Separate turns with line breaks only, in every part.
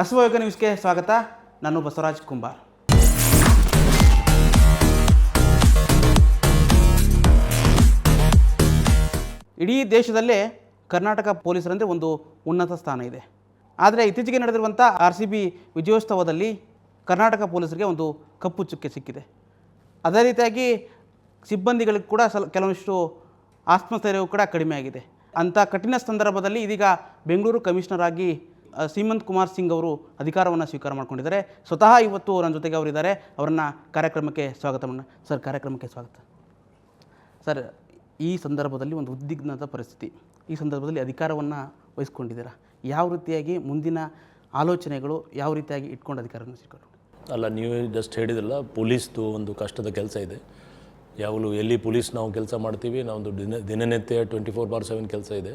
ಅಶ್ವಯೋಗ ನ್ಯೂಸ್ಗೆ ಸ್ವಾಗತ. ನಾನು ಬಸವರಾಜ್ ಕುಂಬಾರ್. ಇಡೀ ದೇಶದಲ್ಲೇ ಕರ್ನಾಟಕ ಪೊಲೀಸರಂದರೆ ಒಂದು ಉನ್ನತ ಸ್ಥಾನ ಇದೆ. ಆದರೆ ಇತ್ತೀಚೆಗೆ ನಡೆದಿರುವಂಥ ಆರ್ ಸಿ ಬಿ ವಿಜಯೋತ್ಸವದಲ್ಲಿ ಕರ್ನಾಟಕ ಪೊಲೀಸರಿಗೆ ಒಂದು ಕಪ್ಪು ಚುಕ್ಕೆ ಸಿಕ್ಕಿದೆ. ಅದೇ ರೀತಿಯಾಗಿ ಸಿಬ್ಬಂದಿಗಳಿಗೆ ಕೂಡ ಸಲ, ಕೆಲವೊಂದಿಷ್ಟು ಆತ್ಮಸ್ಥೈರ್ಯವು ಕೂಡ ಕಡಿಮೆ ಆಗಿದೆ. ಅಂಥ ಕಠಿಣ ಸಂದರ್ಭದಲ್ಲಿ ಇದೀಗ ಬೆಂಗಳೂರು ಕಮಿಷನರ್ ಆಗಿ ಸೀಮಂತ್ ಕುಮಾರ್ ಸಿಂಗ್ ಅವರು ಅಧಿಕಾರವನ್ನು ಸ್ವೀಕಾರ ಮಾಡಿಕೊಂಡಿದ್ದಾರೆ. ಸ್ವತಃ ಇವತ್ತು ನನ್ನ ಜೊತೆಗೆ ಅವರಿದ್ದಾರೆ. ಅವರನ್ನು ಕಾರ್ಯಕ್ರಮಕ್ಕೆ ಸ್ವಾಗತ ಮಾಡೋಣ. ಸರ್, ಕಾರ್ಯಕ್ರಮಕ್ಕೆ ಸ್ವಾಗತ. ಸರ್, ಈ ಸಂದರ್ಭದಲ್ಲಿ ಒಂದು ಉದ್ವಿಗ್ನದ ಪರಿಸ್ಥಿತಿ. ಈ ಸಂದರ್ಭದಲ್ಲಿ ಅಧಿಕಾರವನ್ನು ವಹಿಸ್ಕೊಂಡಿದ್ದೀರಾ? ಯಾವ ರೀತಿಯಾಗಿ ಮುಂದಿನ ಆಲೋಚನೆಗಳು ಯಾವ ರೀತಿಯಾಗಿ ಇಟ್ಕೊಂಡು ಅಧಿಕಾರವನ್ನು ಸ್ವೀಕಾರ
ಅಲ್ಲ, ನೀವು ಜಸ್ಟ್ ಹೇಳಿದ್ರಲ್ಲ, ಪೊಲೀಸ್ದು ಒಂದು ಕಷ್ಟದ ಕೆಲಸ ಇದೆ. ಯಾವಾಗಲೂ ಎಲ್ಲಿ ಪೊಲೀಸ್ ನಾವು ಕೆಲಸ ಮಾಡ್ತೀವಿ, ನಾವೊಂದು ದಿನ ದಿನನಿತ್ಯ ಟ್ವೆಂಟಿ ಫೋರ್ ಬಾರ್ ಸೆವೆನ್ ಕೆಲಸ ಇದೆ.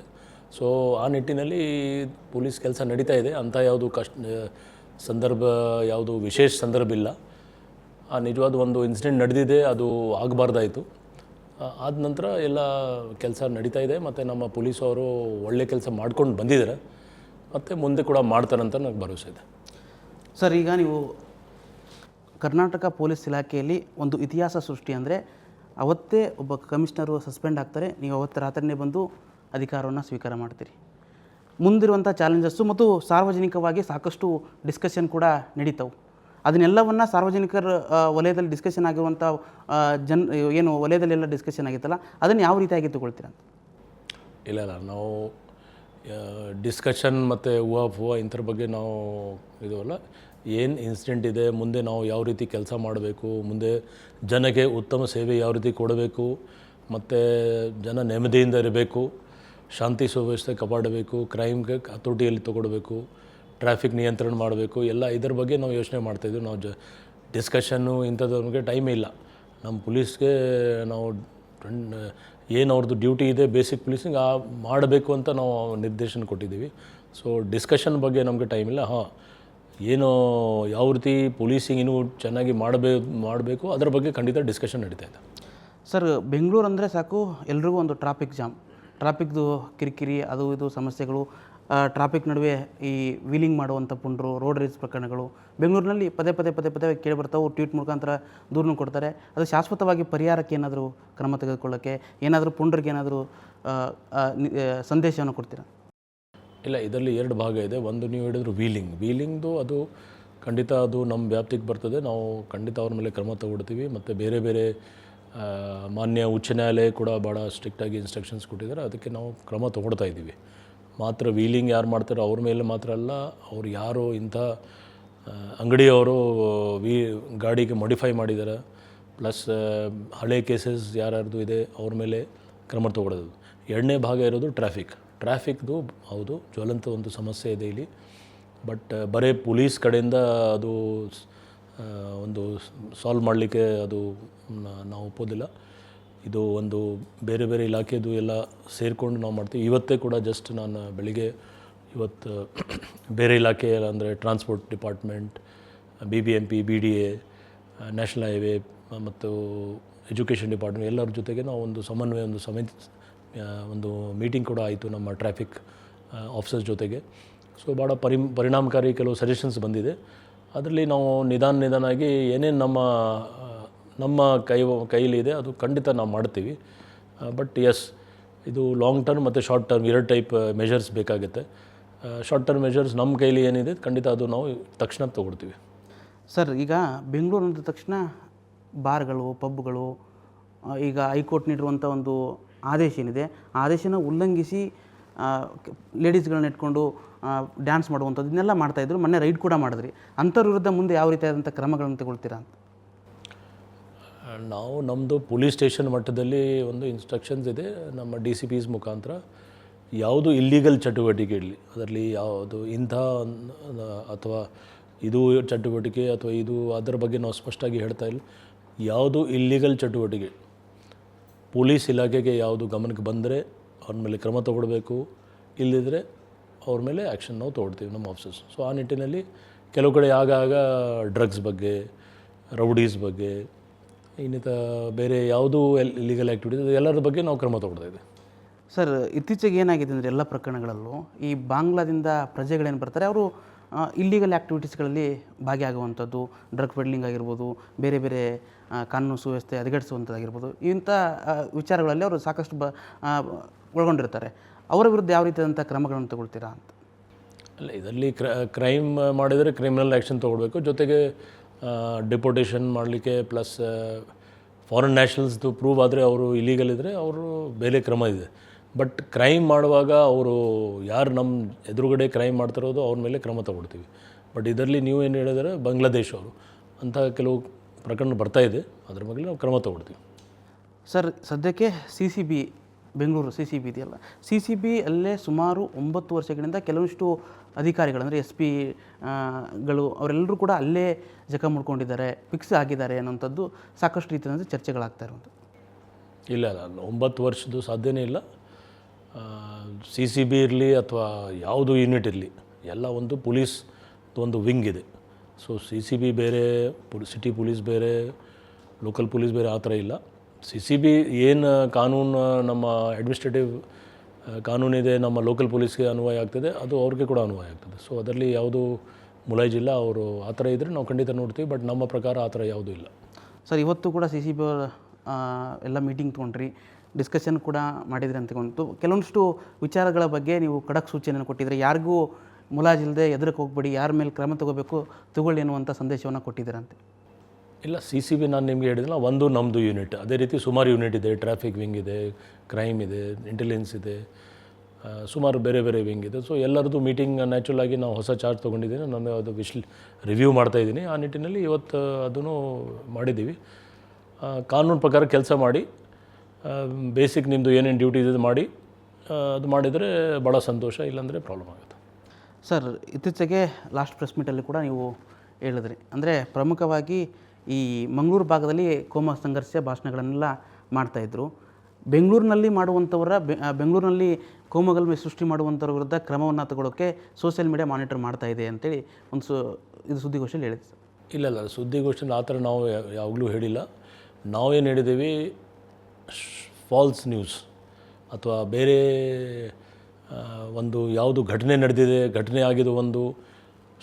ಸೊ, ಆ ನಿಟ್ಟಿನಲ್ಲಿ ಪೊಲೀಸ್ ಕೆಲಸ ನಡೀತಾ ಇದೆ. ಅಂಥ ಯಾವುದು ಕಷ್ಟ ಸಂದರ್ಭ, ಯಾವುದು ವಿಶೇಷ ಸಂದರ್ಭ ಇಲ್ಲ. ಆ, ನಿಜವಾದ ಒಂದು ಇನ್ಸಿಡೆಂಟ್ ನಡೆದಿದೆ, ಅದು ಆಗಬಾರ್ದಾಯಿತು. ಆದ ನಂತರ ಎಲ್ಲ ಕೆಲಸ ನಡೀತಾ ಇದೆ. ಮತ್ತು ನಮ್ಮ ಪೊಲೀಸ್ ಅವರು ಒಳ್ಳೆ ಕೆಲಸ ಮಾಡ್ಕೊಂಡು ಬಂದಿದ್ದಾರೆ. ಮತ್ತು ಮುಂದೆ ಕೂಡ ಮಾಡ್ತಾರಂತ ನನಗೆ ಭರವಸೆ ಇದೆ.
ಸರ್, ಈಗ ನೀವು ಕರ್ನಾಟಕ ಪೊಲೀಸ್ ಇಲಾಖೆಯಲ್ಲಿ ಒಂದು ಇತಿಹಾಸ ಸೃಷ್ಟಿ ಅಂದರೆ ಅವತ್ತೇ ಒಬ್ಬ ಕಮಿಷನರು ಸಸ್ಪೆಂಡ್ ಆಗ್ತಾರೆ. ನೀವು ಅವತ್ತು ರಾತ್ರಿನೇ ಬಂದು ಅಧಿಕಾರವನ್ನು ಸ್ವೀಕಾರ ಮಾಡ್ತೀರಿ. ಮುಂದಿರುವಂಥ ಚಾಲೆಂಜಸ್ಸು ಮತ್ತು ಸಾರ್ವಜನಿಕವಾಗಿ ಸಾಕಷ್ಟು ಡಿಸ್ಕಷನ್ ಕೂಡ ನಡೀತಾವೆ. ಅದನ್ನೆಲ್ಲವನ್ನು ಸಾರ್ವಜನಿಕರ ವಲಯದಲ್ಲಿ ಡಿಸ್ಕಷನ್ ಆಗಿರುವಂಥ ಜನ್, ಏನು ವಲಯದಲ್ಲೆಲ್ಲ ಡಿಸ್ಕಷನ್ ಆಗಿತ್ತಲ್ಲ, ಅದನ್ನು ಯಾವ ರೀತಿಯಾಗಿ ತಗೊಳ್ತೀರ ಅಂತ?
ಇಲ್ಲ ಇಲ್ಲ. ನಾವು ಡಿಸ್ಕಷನ್ ಮತ್ತು ಹೂವು ಹೂವು ಇಂಥರ ಬಗ್ಗೆ ನಾವು ಇದು ಅಲ್ಲ, ಏನು ಇನ್ಸಿಡೆಂಟ್ ಇದೆ, ಮುಂದೆ ನಾವು ಯಾವ ರೀತಿ ಕೆಲಸ ಮಾಡಬೇಕು, ಮುಂದೆ ಜನಕ್ಕೆ ಉತ್ತಮ ಸೇವೆ ಯಾವ ರೀತಿ ಕೊಡಬೇಕು, ಮತ್ತು ಜನ ನೆಮ್ಮದಿಯಿಂದ ಇರಬೇಕು. ಶಾಂತಿ ಸುವ್ಯವಸ್ಥೆ ಕಾಪಾಡಬೇಕು ಕ್ರೈಮ್ಗೆ ಹತೋಟಿಯಲ್ಲಿ ತೊಗೊಳ್ಬೇಕು ಟ್ರಾಫಿಕ್ ನಿಯಂತ್ರಣ ಮಾಡಬೇಕು, ಎಲ್ಲ ಇದರ ಬಗ್ಗೆ ನಾವು ಯೋಚನೆ ಮಾಡ್ತಾಯಿದ್ವಿ ನಾವು ಜ ಡಿಸ್ಕಷನ್ನು ಇಂಥದ್ರಿಗೆ ಟೈಮೇ ಇಲ್ಲ. ನಮ್ಮ ಪೊಲೀಸ್ಗೆ ನಾವು ಏನು ಅವ್ರದ್ದು ಡ್ಯೂಟಿ ಇದೆ ಬೇಸಿಕ್ ಪೊಲೀಸಿಂಗ್ ಆ ಮಾಡಬೇಕು ಅಂತ ನಾವು ನಿರ್ದೇಶನ ಕೊಟ್ಟಿದ್ದೀವಿ. ಸೊ ಡಿಸ್ಕಷನ್ ಬಗ್ಗೆ ನಮಗೆ ಟೈಮ್ ಇಲ್ಲ. ಹಾಂ, ಏನು ಯಾವ ರೀತಿ ಪೊಲೀಸಿಂಗ್ ಇನ್ನೂ ಚೆನ್ನಾಗಿ ಮಾಡಬೇ, ಮಾಡಬೇಕು, ಅದರ ಬಗ್ಗೆ ಖಂಡಿತ ಡಿಸ್ಕಷನ್ ನಡೀತಾ ಇದೆ.
ಸರ್ ಬೆಂಗಳೂರು ಅಂದರೆ ಸಾಕು ಎಲ್ರಿಗೂ ಒಂದು ಟ್ರಾಫಿಕ್ ಜಾಮ್ ಟ್ರಾಫಿಕ್ದು ಕಿರಿಕಿರಿ ಅದು ಇದು ಸಮಸ್ಯೆಗಳು ಟ್ರಾಫಿಕ್ ನಡುವೆ ಈ ವೀಲಿಂಗ್ ಮಾಡುವಂಥ ಪುಂಡ್ರು, ರೋಡ್ ರೇಸ್ ಪ್ರಕರಣಗಳು ಬೆಂಗಳೂರಿನಲ್ಲಿ ಪದೇ ಪದೇ ಪದೇ ಪದೇ ಕೇಳಿ ಬರ್ತಾವೆ ಟ್ವೀಟ್ ಮುಖಾಂತರ ದೂರನ್ನು ಕೊಡ್ತಾರೆ. ಅದು ಶಾಶ್ವತವಾಗಿ ಪರಿಹಾರಕ್ಕೆ ಏನಾದರೂ ಕ್ರಮ ತೆಗೆದುಕೊಳ್ಳೋಕ್ಕೆ, ಏನಾದರೂ ಪುಂಡ್ರಿಗೆ ಏನಾದರೂ ಸಂದೇಶವನ್ನು ಕೊಡ್ತೀರಾ?
ಇಲ್ಲ, ಇದರಲ್ಲಿ ಎರಡು ಭಾಗ ಇದೆ. ಒಂದು ನೀವು ಹೇಳಿದ್ರು ವೀಲಿಂಗ್. ವೀಲಿಂಗ್ದು ಅದು ಖಂಡಿತ ಅದು ನಮ್ಮ ವ್ಯಾಪ್ತಿಗೆ ಬರ್ತದೆ. ನಾವು ಖಂಡಿತ ಅವ್ರ ಮೇಲೆ ಕ್ರಮ ತಗೊಳ್ತೀವಿ. ಮತ್ತು ಬೇರೆ ಬೇರೆ ಮಾನ್ಯ ಉಚ್ಚ ನ್ಯಾಯಾಲಯ ಕೂಡ ಭಾಳ ಸ್ಟ್ರಿಕ್ಟಾಗಿ ಇನ್ಸ್ಟ್ರಕ್ಷನ್ಸ್ ಕೊಟ್ಟಿದ್ದಾರೆ. ಅದಕ್ಕೆ ನಾವು ಕ್ರಮ ತಗೊಳ್ತಾ ಇದ್ದೀವಿ. ಮಾತ್ರ ವೀಲಿಂಗ್ ಯಾರು ಮಾಡ್ತಾರೋ ಅವ್ರ ಮೇಲೆ ಮಾತ್ರ ಅಲ್ಲ, ಅವ್ರು ಯಾರು ಇಂಥ ಅಂಗಡಿಯವರು ವಿ ಗಾಡಿಗೆ ಮಾಡಿಫೈ ಮಾಡಿದ್ದಾರೆ. ಪ್ಲಸ್ ಹಳೆ ಕೇಸಸ್ ಯಾರ್ಯಾರ್ದು ಇದೆ, ಅವ್ರ ಮೇಲೆ ಕ್ರಮ ತೊಗೊಳೋದು ಎರಡನೇ ಭಾಗ ಇರೋದು ಟ್ರಾಫಿಕ್ ಟ್ರಾಫಿಕ್ದು ಹೌದು, ಜ್ವಲಂತ ಒಂದು ಸಮಸ್ಯೆ ಇದೆ ಇಲ್ಲಿ. ಬಟ್ ಬರೀ ಪೊಲೀಸ್ ಕಡೆಯಿಂದ ಅದು ಒಂದು ಸಾಲ್ವ್ ಮಾಡಲಿಕ್ಕೆ ಅದು ನಾವು ಒಪ್ಪೋದಿಲ್ಲ. ಇದು ಒಂದು ಬೇರೆ ಬೇರೆ ಇಲಾಖೆದು ಎಲ್ಲ ಸೇರಿಕೊಂಡು ನಾವು ಮಾಡ್ತೀವಿ. ಇವತ್ತೇ ಕೂಡ ಜಸ್ಟ್ ನಾನು ಬೆಳಿಗ್ಗೆ ಇವತ್ತು ಬೇರೆ ಇಲಾಖೆ ಅಂದರೆ transport department B B M P B D A national highway ಮತ್ತು ಎಜುಕೇಷನ್ ಡಿಪಾರ್ಟ್ಮೆಂಟ್ ಎಲ್ಲರ ಜೊತೆಗೆ ನಾವು ಒಂದು ಸಮನ್ವಯ, ಒಂದು ಸಮಿತಿ ಒಂದು ಮೀಟಿಂಗ್ ಕೂಡ ಆಯಿತು ನಮ್ಮ ಟ್ರಾಫಿಕ್ ಆಫೀಸರ್ಸ್ ಜೊತೆಗೆ. ಸೊ ಭಾಳ ಪರಿ ಪರಿಣಾಮಕಾರಿ ಕೆಲವು ಸಜೆಷನ್ಸ್ ಬಂದಿದೆ. ಅದರಲ್ಲಿ ನಾವು ನಿಧಾನ ನಿಧಾನಾಗಿ ಏನೇನು ನಮ್ಮ ನಮ್ಮ ಕೈ, ಕೈಲಿದೆ ಅದು ಖಂಡಿತ ನಾವು ಮಾಡ್ತೀವಿ. ಬಟ್ ಎಸ್ ಇದು ಲಾಂಗ್ ಟರ್ಮ್ ಮತ್ತು ಶಾರ್ಟ್ ಟರ್ಮ್ ಎರಡು ಟೈಪ್ ಮೆಷರ್ಸ್ ಬೇಕಾಗುತ್ತೆ. ಶಾರ್ಟ್ ಟರ್ಮ್ ಮೆಷರ್ಸ್ ನಮ್ಮ ಕೈಲಿ ಏನಿದೆ ಖಂಡಿತ ಅದು ನಾವು ತಕ್ಷಣ ತೊಗೊಳ್ತೀವಿ.
ಸರ್, ಈಗ ಬೆಂಗಳೂರು ಅಂದ ತಕ್ಷಣ ಬಾರ್ಗಳು, ಪಬ್ಗಳು ಈಗ ಹೈಕೋರ್ಟ್ ನೀಡಿರುವಂಥ ಒಂದು ಆದೇಶ ಏನಿದೆ, ಆದೇಶನ ಉಲ್ಲಂಘಿಸಿ ಲೇಡೀಸ್ಗಳನ್ನ ಇಟ್ಕೊಂಡು ಡ್ಯಾನ್ಸ್ ಮಾಡುವಂಥದ್ದು, ಇದನ್ನೆಲ್ಲ ಮಾಡ್ತಾಯಿದ್ರು ಮೊನ್ನೆ ರೈಡ್ ಕೂಡ ಮಾಡಿದ್ರಿ. ಅಂಥವ್ರ ವಿರುದ್ಧ ಮುಂದೆ ಯಾವ ರೀತಿಯಾದಂಥ ಕ್ರಮಗಳನ್ನು ತಗೊಳ್ತೀರಾ ಅಂತ?
ನಾವು ನಮ್ಮದು ಪೊಲೀಸ್ ಸ್ಟೇಷನ್ ಮಟ್ಟದಲ್ಲಿ ಒಂದು ಇನ್ಸ್ಟ್ರಕ್ಷನ್ಸ್ ಇದೆ. ನಮ್ಮ ಡಿ ಸಿ ಪಿಸ್ ಮುಖಾಂತರ ಯಾವುದು ಇಲ್ಲೀಗಲ್ ಚಟುವಟಿಕೆ ಇರಲಿ, ಅದರಲ್ಲಿ ಯಾವುದು ಇಂಥ, ಅಥವಾ ಇದು ಚಟುವಟಿಕೆ ಅಥವಾ ಇದು ಅದರ ಬಗ್ಗೆ ನಾವು ಸ್ಪಷ್ಟವಾಗಿ ಹೇಳ್ತಾ ಇಲ್ಲ. ಯಾವುದು ಇಲ್ಲೀಗಲ್ ಚಟುವಟಿಕೆ, ಪೊಲೀಸ್ ಇಲಾಖೆಗೆ ಯಾವುದು ಗಮನಕ್ಕೆ ಬಂದರೆ ಅವ್ರ ಮೇಲೆ ಕ್ರಮ ತಗೊಳ್ಬೇಕು. ಇಲ್ಲದಿದ್ದರೆ ಅವ್ರ ಮೇಲೆ ಆ್ಯಕ್ಷನ್ ನಾವು ತೊಗೊಳ್ತೀವಿ ನಮ್ಮ ಆಫೀಸಸ್ ಸೊ ಆ ನಿಟ್ಟಿನಲ್ಲಿ ಕೆಲವು ಕಡೆ ಆಗಾಗ ಡ್ರಗ್ಸ್ ಬಗ್ಗೆ ರೌಡೀಸ್ ಬಗ್ಗೆ, ಇನ್ನಿತ ಬೇರೆ ಯಾವುದೂ ಎಲ್ ಇಲ್ಲಿಗಲ್ ಆ್ಯಕ್ಟಿವಿಟೀಸ್ ಎಲ್ಲರ ಬಗ್ಗೆ ನಾವು ಕ್ರಮ ತಗೊಳ್ತಾ ಇದ್ದೀವಿ.
ಸರ್ ಇತ್ತೀಚೆಗೆ ಏನಾಗಿದೆ ಅಂದರೆ ಎಲ್ಲ ಪ್ರಕರಣಗಳಲ್ಲೂ ಈ ಬಾಂಗ್ಲಾದಿಂದ ಪ್ರಜೆಗಳೇನು ಬರ್ತಾರೆ, ಅವರು ಇಲ್ಲಿಗಲ್ ಆ್ಯಕ್ಟಿವಿಟೀಸ್ಗಳಲ್ಲಿ ಭಾಗಿಯಾಗುವಂಥದ್ದು ಡ್ರಗ್ ಪೆಡ್ಲಿಂಗ್ ಆಗಿರ್ಬೋದು, ಬೇರೆ ಬೇರೆ ಕಾನೂನು ಸುವ್ಯವಸ್ಥೆ ಹದಗೆಡಿಸುವಂಥದ್ದಾಗಿರ್ಬೋದು, ಇಂಥ ವಿಚಾರಗಳಲ್ಲಿ ಅವರು ಸಾಕಷ್ಟು ಬ ಒಳಗೊಂಡಿರ್ತಾರೆ ಅವರ ವಿರುದ್ಧ ಯಾವ ರೀತಿಯಾದಂಥ ಕ್ರಮಗಳನ್ನು ತಗೊಳ್ತೀರಾ ಅಂತ?
ಅಲ್ಲ ಇದರಲ್ಲಿ ಕ್ರ ಕ್ರೈಮ್ ಮಾಡಿದರೆ ಕ್ರಿಮಿನಲ್ ಆ್ಯಕ್ಷನ್ ತೊಗೊಳ್ಬೇಕು. ಜೊತೆಗೆ ಡಿಪೋಟೇಷನ್ ಮಾಡಲಿಕ್ಕೆ ಪ್ಲಸ್ ಫಾರಿನ್ ನ್ಯಾಷನಲ್ಸ್ದು ಪ್ರೂವ್ ಆದರೆ ಅವರು ಇಲೀಗಲ್ ಇದ್ದರೆ ಅವರು ಬೇರೆ ಕ್ರಮ ಇದೆ. ಬಟ್ ಕ್ರೈಮ್ ಮಾಡುವಾಗ ಅವರು ಯಾರು ನಮ್ಮ ಎದುರುಗಡೆ ಕ್ರೈಮ್ ಮಾಡ್ತಿರೋದು ಅವ್ರ ಮೇಲೆ ಕ್ರಮ ತಗೊಳ್ತೀವಿ. ಬಟ್ ಇದರಲ್ಲಿ ನೀವು ಏನು ಹೇಳಿದರೆ ಬಾಂಗ್ಲಾದೇಶ್ ಅವರು ಅಂತ ಕೆಲವು ಪ್ರಕರಣ ಬರ್ತಾ ಇದೆ. ಅದ್ರ ಬಗ್ಗೆ ನಾವು ಕ್ರಮ ತಗೊಳ್ತೀವಿ.
ಸರ್ ಸದ್ಯಕ್ಕೆ C C B Bengaluru C C B ಇದೆಯಲ್ಲ ಸಿ ಸಿ ಬಿ ಅಲ್ಲೇ ಸುಮಾರು ಒಂಬತ್ತು ವರ್ಷಗಳಿಂದ ಕೆಲವಷ್ಟು ಅಧಿಕಾರಿಗಳು, ಅಂದರೆ ಎಸ್ ಪಿ ಗಳು ಅವರೆಲ್ಲರೂ ಕೂಡ ಅಲ್ಲೇ ಜಕ ಮಾಡ್ಕೊಂಡಿದ್ದಾರೆ ಫಿಕ್ಸ್ ಆಗಿದ್ದಾರೆ ಅನ್ನೋಂಥದ್ದು ಸಾಕಷ್ಟು ರೀತಿಯಲ್ಲಿ ಚರ್ಚೆಗಳಾಗ್ತಾ ಇರುವಂಥದ್ದು.
ಇಲ್ಲ ಇಲ್ಲ ಒಂಬತ್ತು ವರ್ಷದ್ದು ಸಾಧ್ಯನೇ ಇಲ್ಲ. ಸಿ ಸಿ ಬಿ ಇರಲಿ ಅಥವಾ ಯಾವುದು ಯೂನಿಟ್ ಇರಲಿ, ಎಲ್ಲ ಒಂದು ಪೊಲೀಸ್ ಒಂದು ವಿಂಗ್ ಇದೆ. ಸೊ ಸಿ ಸಿ ಬಿ ಬೇರೆ ಸಿಟಿ ಪೊಲೀಸ್ ಬೇರೆ ಲೋಕಲ್ ಪೊಲೀಸ್ ಬೇರೆ ಆ ಥರ ಇಲ್ಲ. ಸಿ ಸಿ ಬಿ ಏನು ಕಾನೂನು ನಮ್ಮ ಅಡ್ಮಿನಿಸ್ಟ್ರೇಟಿವ್ ಕಾನೂನಿದೆ ನಮ್ಮ ಲೋಕಲ್ ಪೊಲೀಸ್ಗೆ ಅನ್ವಯ ಆಗ್ತದೆ, ಅದು ಅವ್ರಿಗೆ ಕೂಡ ಅನ್ವಯ ಆಗ್ತದೆ. ಸೊ ಅದರಲ್ಲಿ ಯಾವುದು ಮುಲಾಜಿಲ್ಲ ಅವರು ಆ ಥರ ಇದ್ದರೆ ನಾವು ಖಂಡಿತ ನೋಡ್ತೀವಿ ಬಟ್ ನಮ್ಮ ಪ್ರಕಾರ ಆ ಥರ ಯಾವುದೂ ಇಲ್ಲ.
ಸರ್, ಇವತ್ತು ಕೂಡ ಸಿ ಸಿ ಬಿ ಎಲ್ಲ ಮೀಟಿಂಗ್ ತೊಗೊಂಡ್ರಿ ಡಿಸ್ಕಷನ್ ಕೂಡ ಮಾಡಿದ್ರಿ ಅಂತ ತಿಳ್ಕೊಂಡು ಕೆಲವೊಂದಿಷ್ಟು ವಿಚಾರಗಳ ಬಗ್ಗೆ ನೀವು ಖಡಕ್ ಸೂಚನೆಯನ್ನು ಕೊಟ್ಟಿದ್ರೆ. ಯಾರಿಗೂ ಮುಲಾಜಿಲ್ಲದೆ ಎದುರಕ್ಕೆ ಹೋಗ್ಬೇಡಿ, ಯಾರ ಮೇಲೆ ಕ್ರಮ ತಗೋಬೇಕು, ತಗೊಳ್ಳಿ ಅನ್ನುವಂಥ ಸಂದೇಶವನ್ನು ಕೊಟ್ಟಿದ್ದೀರಂತೆ.
ಇಲ್ಲ ಸಿ ಸಿ ಬಿ ನಾನು ನಿಮಗೆ ಹೇಳಿದ್ನಲ್ಲ, ಒಂದು ನಮ್ಮದು ಯೂನಿಟ್ ಅದೇ ರೀತಿ ಸುಮಾರು ಯೂನಿಟ್ ಇದೆ. ಟ್ರಾಫಿಕ್ ವಿಂಗ್ ಇದೆ ಕ್ರೈಮ್ ಇದೆ ಇಂಟೆಲಿಜೆನ್ಸ್ ಇದೆ ಸುಮಾರು ಬೇರೆ ಬೇರೆ ವಿಂಗ್ ಇದೆ. ಸೊ ಎಲ್ಲರದ್ದು ಮೀಟಿಂಗ್ ನ್ಯಾಚುರಲ್ ಆಗಿ ನಾವು ಹೊಸ ಚಾರ್ಜ್ ತೊಗೊಂಡಿದ್ದೀನಿ. ನಾನು ಅದು ವಿಶ್ಲ್ ರಿವ್ಯೂ ಮಾಡ್ತಾ ಇದ್ದೀನಿ. ಆ ನಿಟ್ಟಿನಲ್ಲಿ ಇವತ್ತು ಅದನ್ನು ಮಾಡಿದ್ದೀವಿ. ಕಾನೂನು ಪ್ರಕಾರ ಕೆಲಸ ಮಾಡಿ ಬೇಸಿಕ್ ನಿಮ್ಮದು ಏನೇನು ಡ್ಯೂಟಿ ಇದೆ ಮಾಡಿ ಅದು ಮಾಡಿದರೆ ಭಾಳ ಸಂತೋಷ, ಇಲ್ಲಾಂದರೆ ಪ್ರಾಬ್ಲಮ್ ಆಗುತ್ತೆ.
ಸರ್, ಇತ್ತೀಚೆಗೆ ಲಾಸ್ಟ್ ಪ್ರೆಸ್ ಮೀಟಲ್ಲಿ ಕೂಡ ನೀವು ಹೇಳಿದ್ರಿ. ಅಂದರೆ ಪ್ರಮುಖವಾಗಿ ಈ ಮಂಗಳೂರು ಭಾಗದಲ್ಲಿ ಕೋಮ ಸಂಘರ್ಷ ಭಾಷಣಗಳನ್ನೆಲ್ಲ ಮಾಡ್ತಾಯಿದ್ರು ಬೆಂಗಳೂರಿನಲ್ಲಿ ಮಾಡುವಂಥವರ ಬೆಂಗಳೂರಿನಲ್ಲಿ ಕೋಮಗಲ್ಮೆ ಸೃಷ್ಟಿ ಮಾಡುವಂಥವ್ರ ವಿರುದ್ಧ ಕ್ರಮವನ್ನು ತಗೊಳ್ಳೋಕ್ಕೆ ಸೋಷಿಯಲ್ ಮೀಡಿಯಾ ಮಾನಿಟರ್ ಮಾಡ್ತಾ ಇದೆ ಅಂತೇಳಿ ಒಂದು ಸು, ಇದು ಸುದ್ದಿಗೋಷ್ಠಿಯಲ್ಲಿ ಹೇಳಿದೆ ಸರ್.
ಇಲ್ಲ ಇಲ್ಲ ಸುದ್ದಿಗೋಷ್ಠಿಯಲ್ಲಿ ಆ ಥರ ನಾವು ಯಾವಾಗಲೂ ಹೇಳಿಲ್ಲ. ನಾವೇನು ಹೇಳಿದ್ದೀವಿ ಫಾಲ್ಸ್ ನ್ಯೂಸ್ ಅಥವಾ ಬೇರೆ ಒಂದು ಯಾವುದು ಘಟನೆ ನಡೆದಿದೆ, ಘಟನೆ ಆಗಿದ್ದು ಒಂದು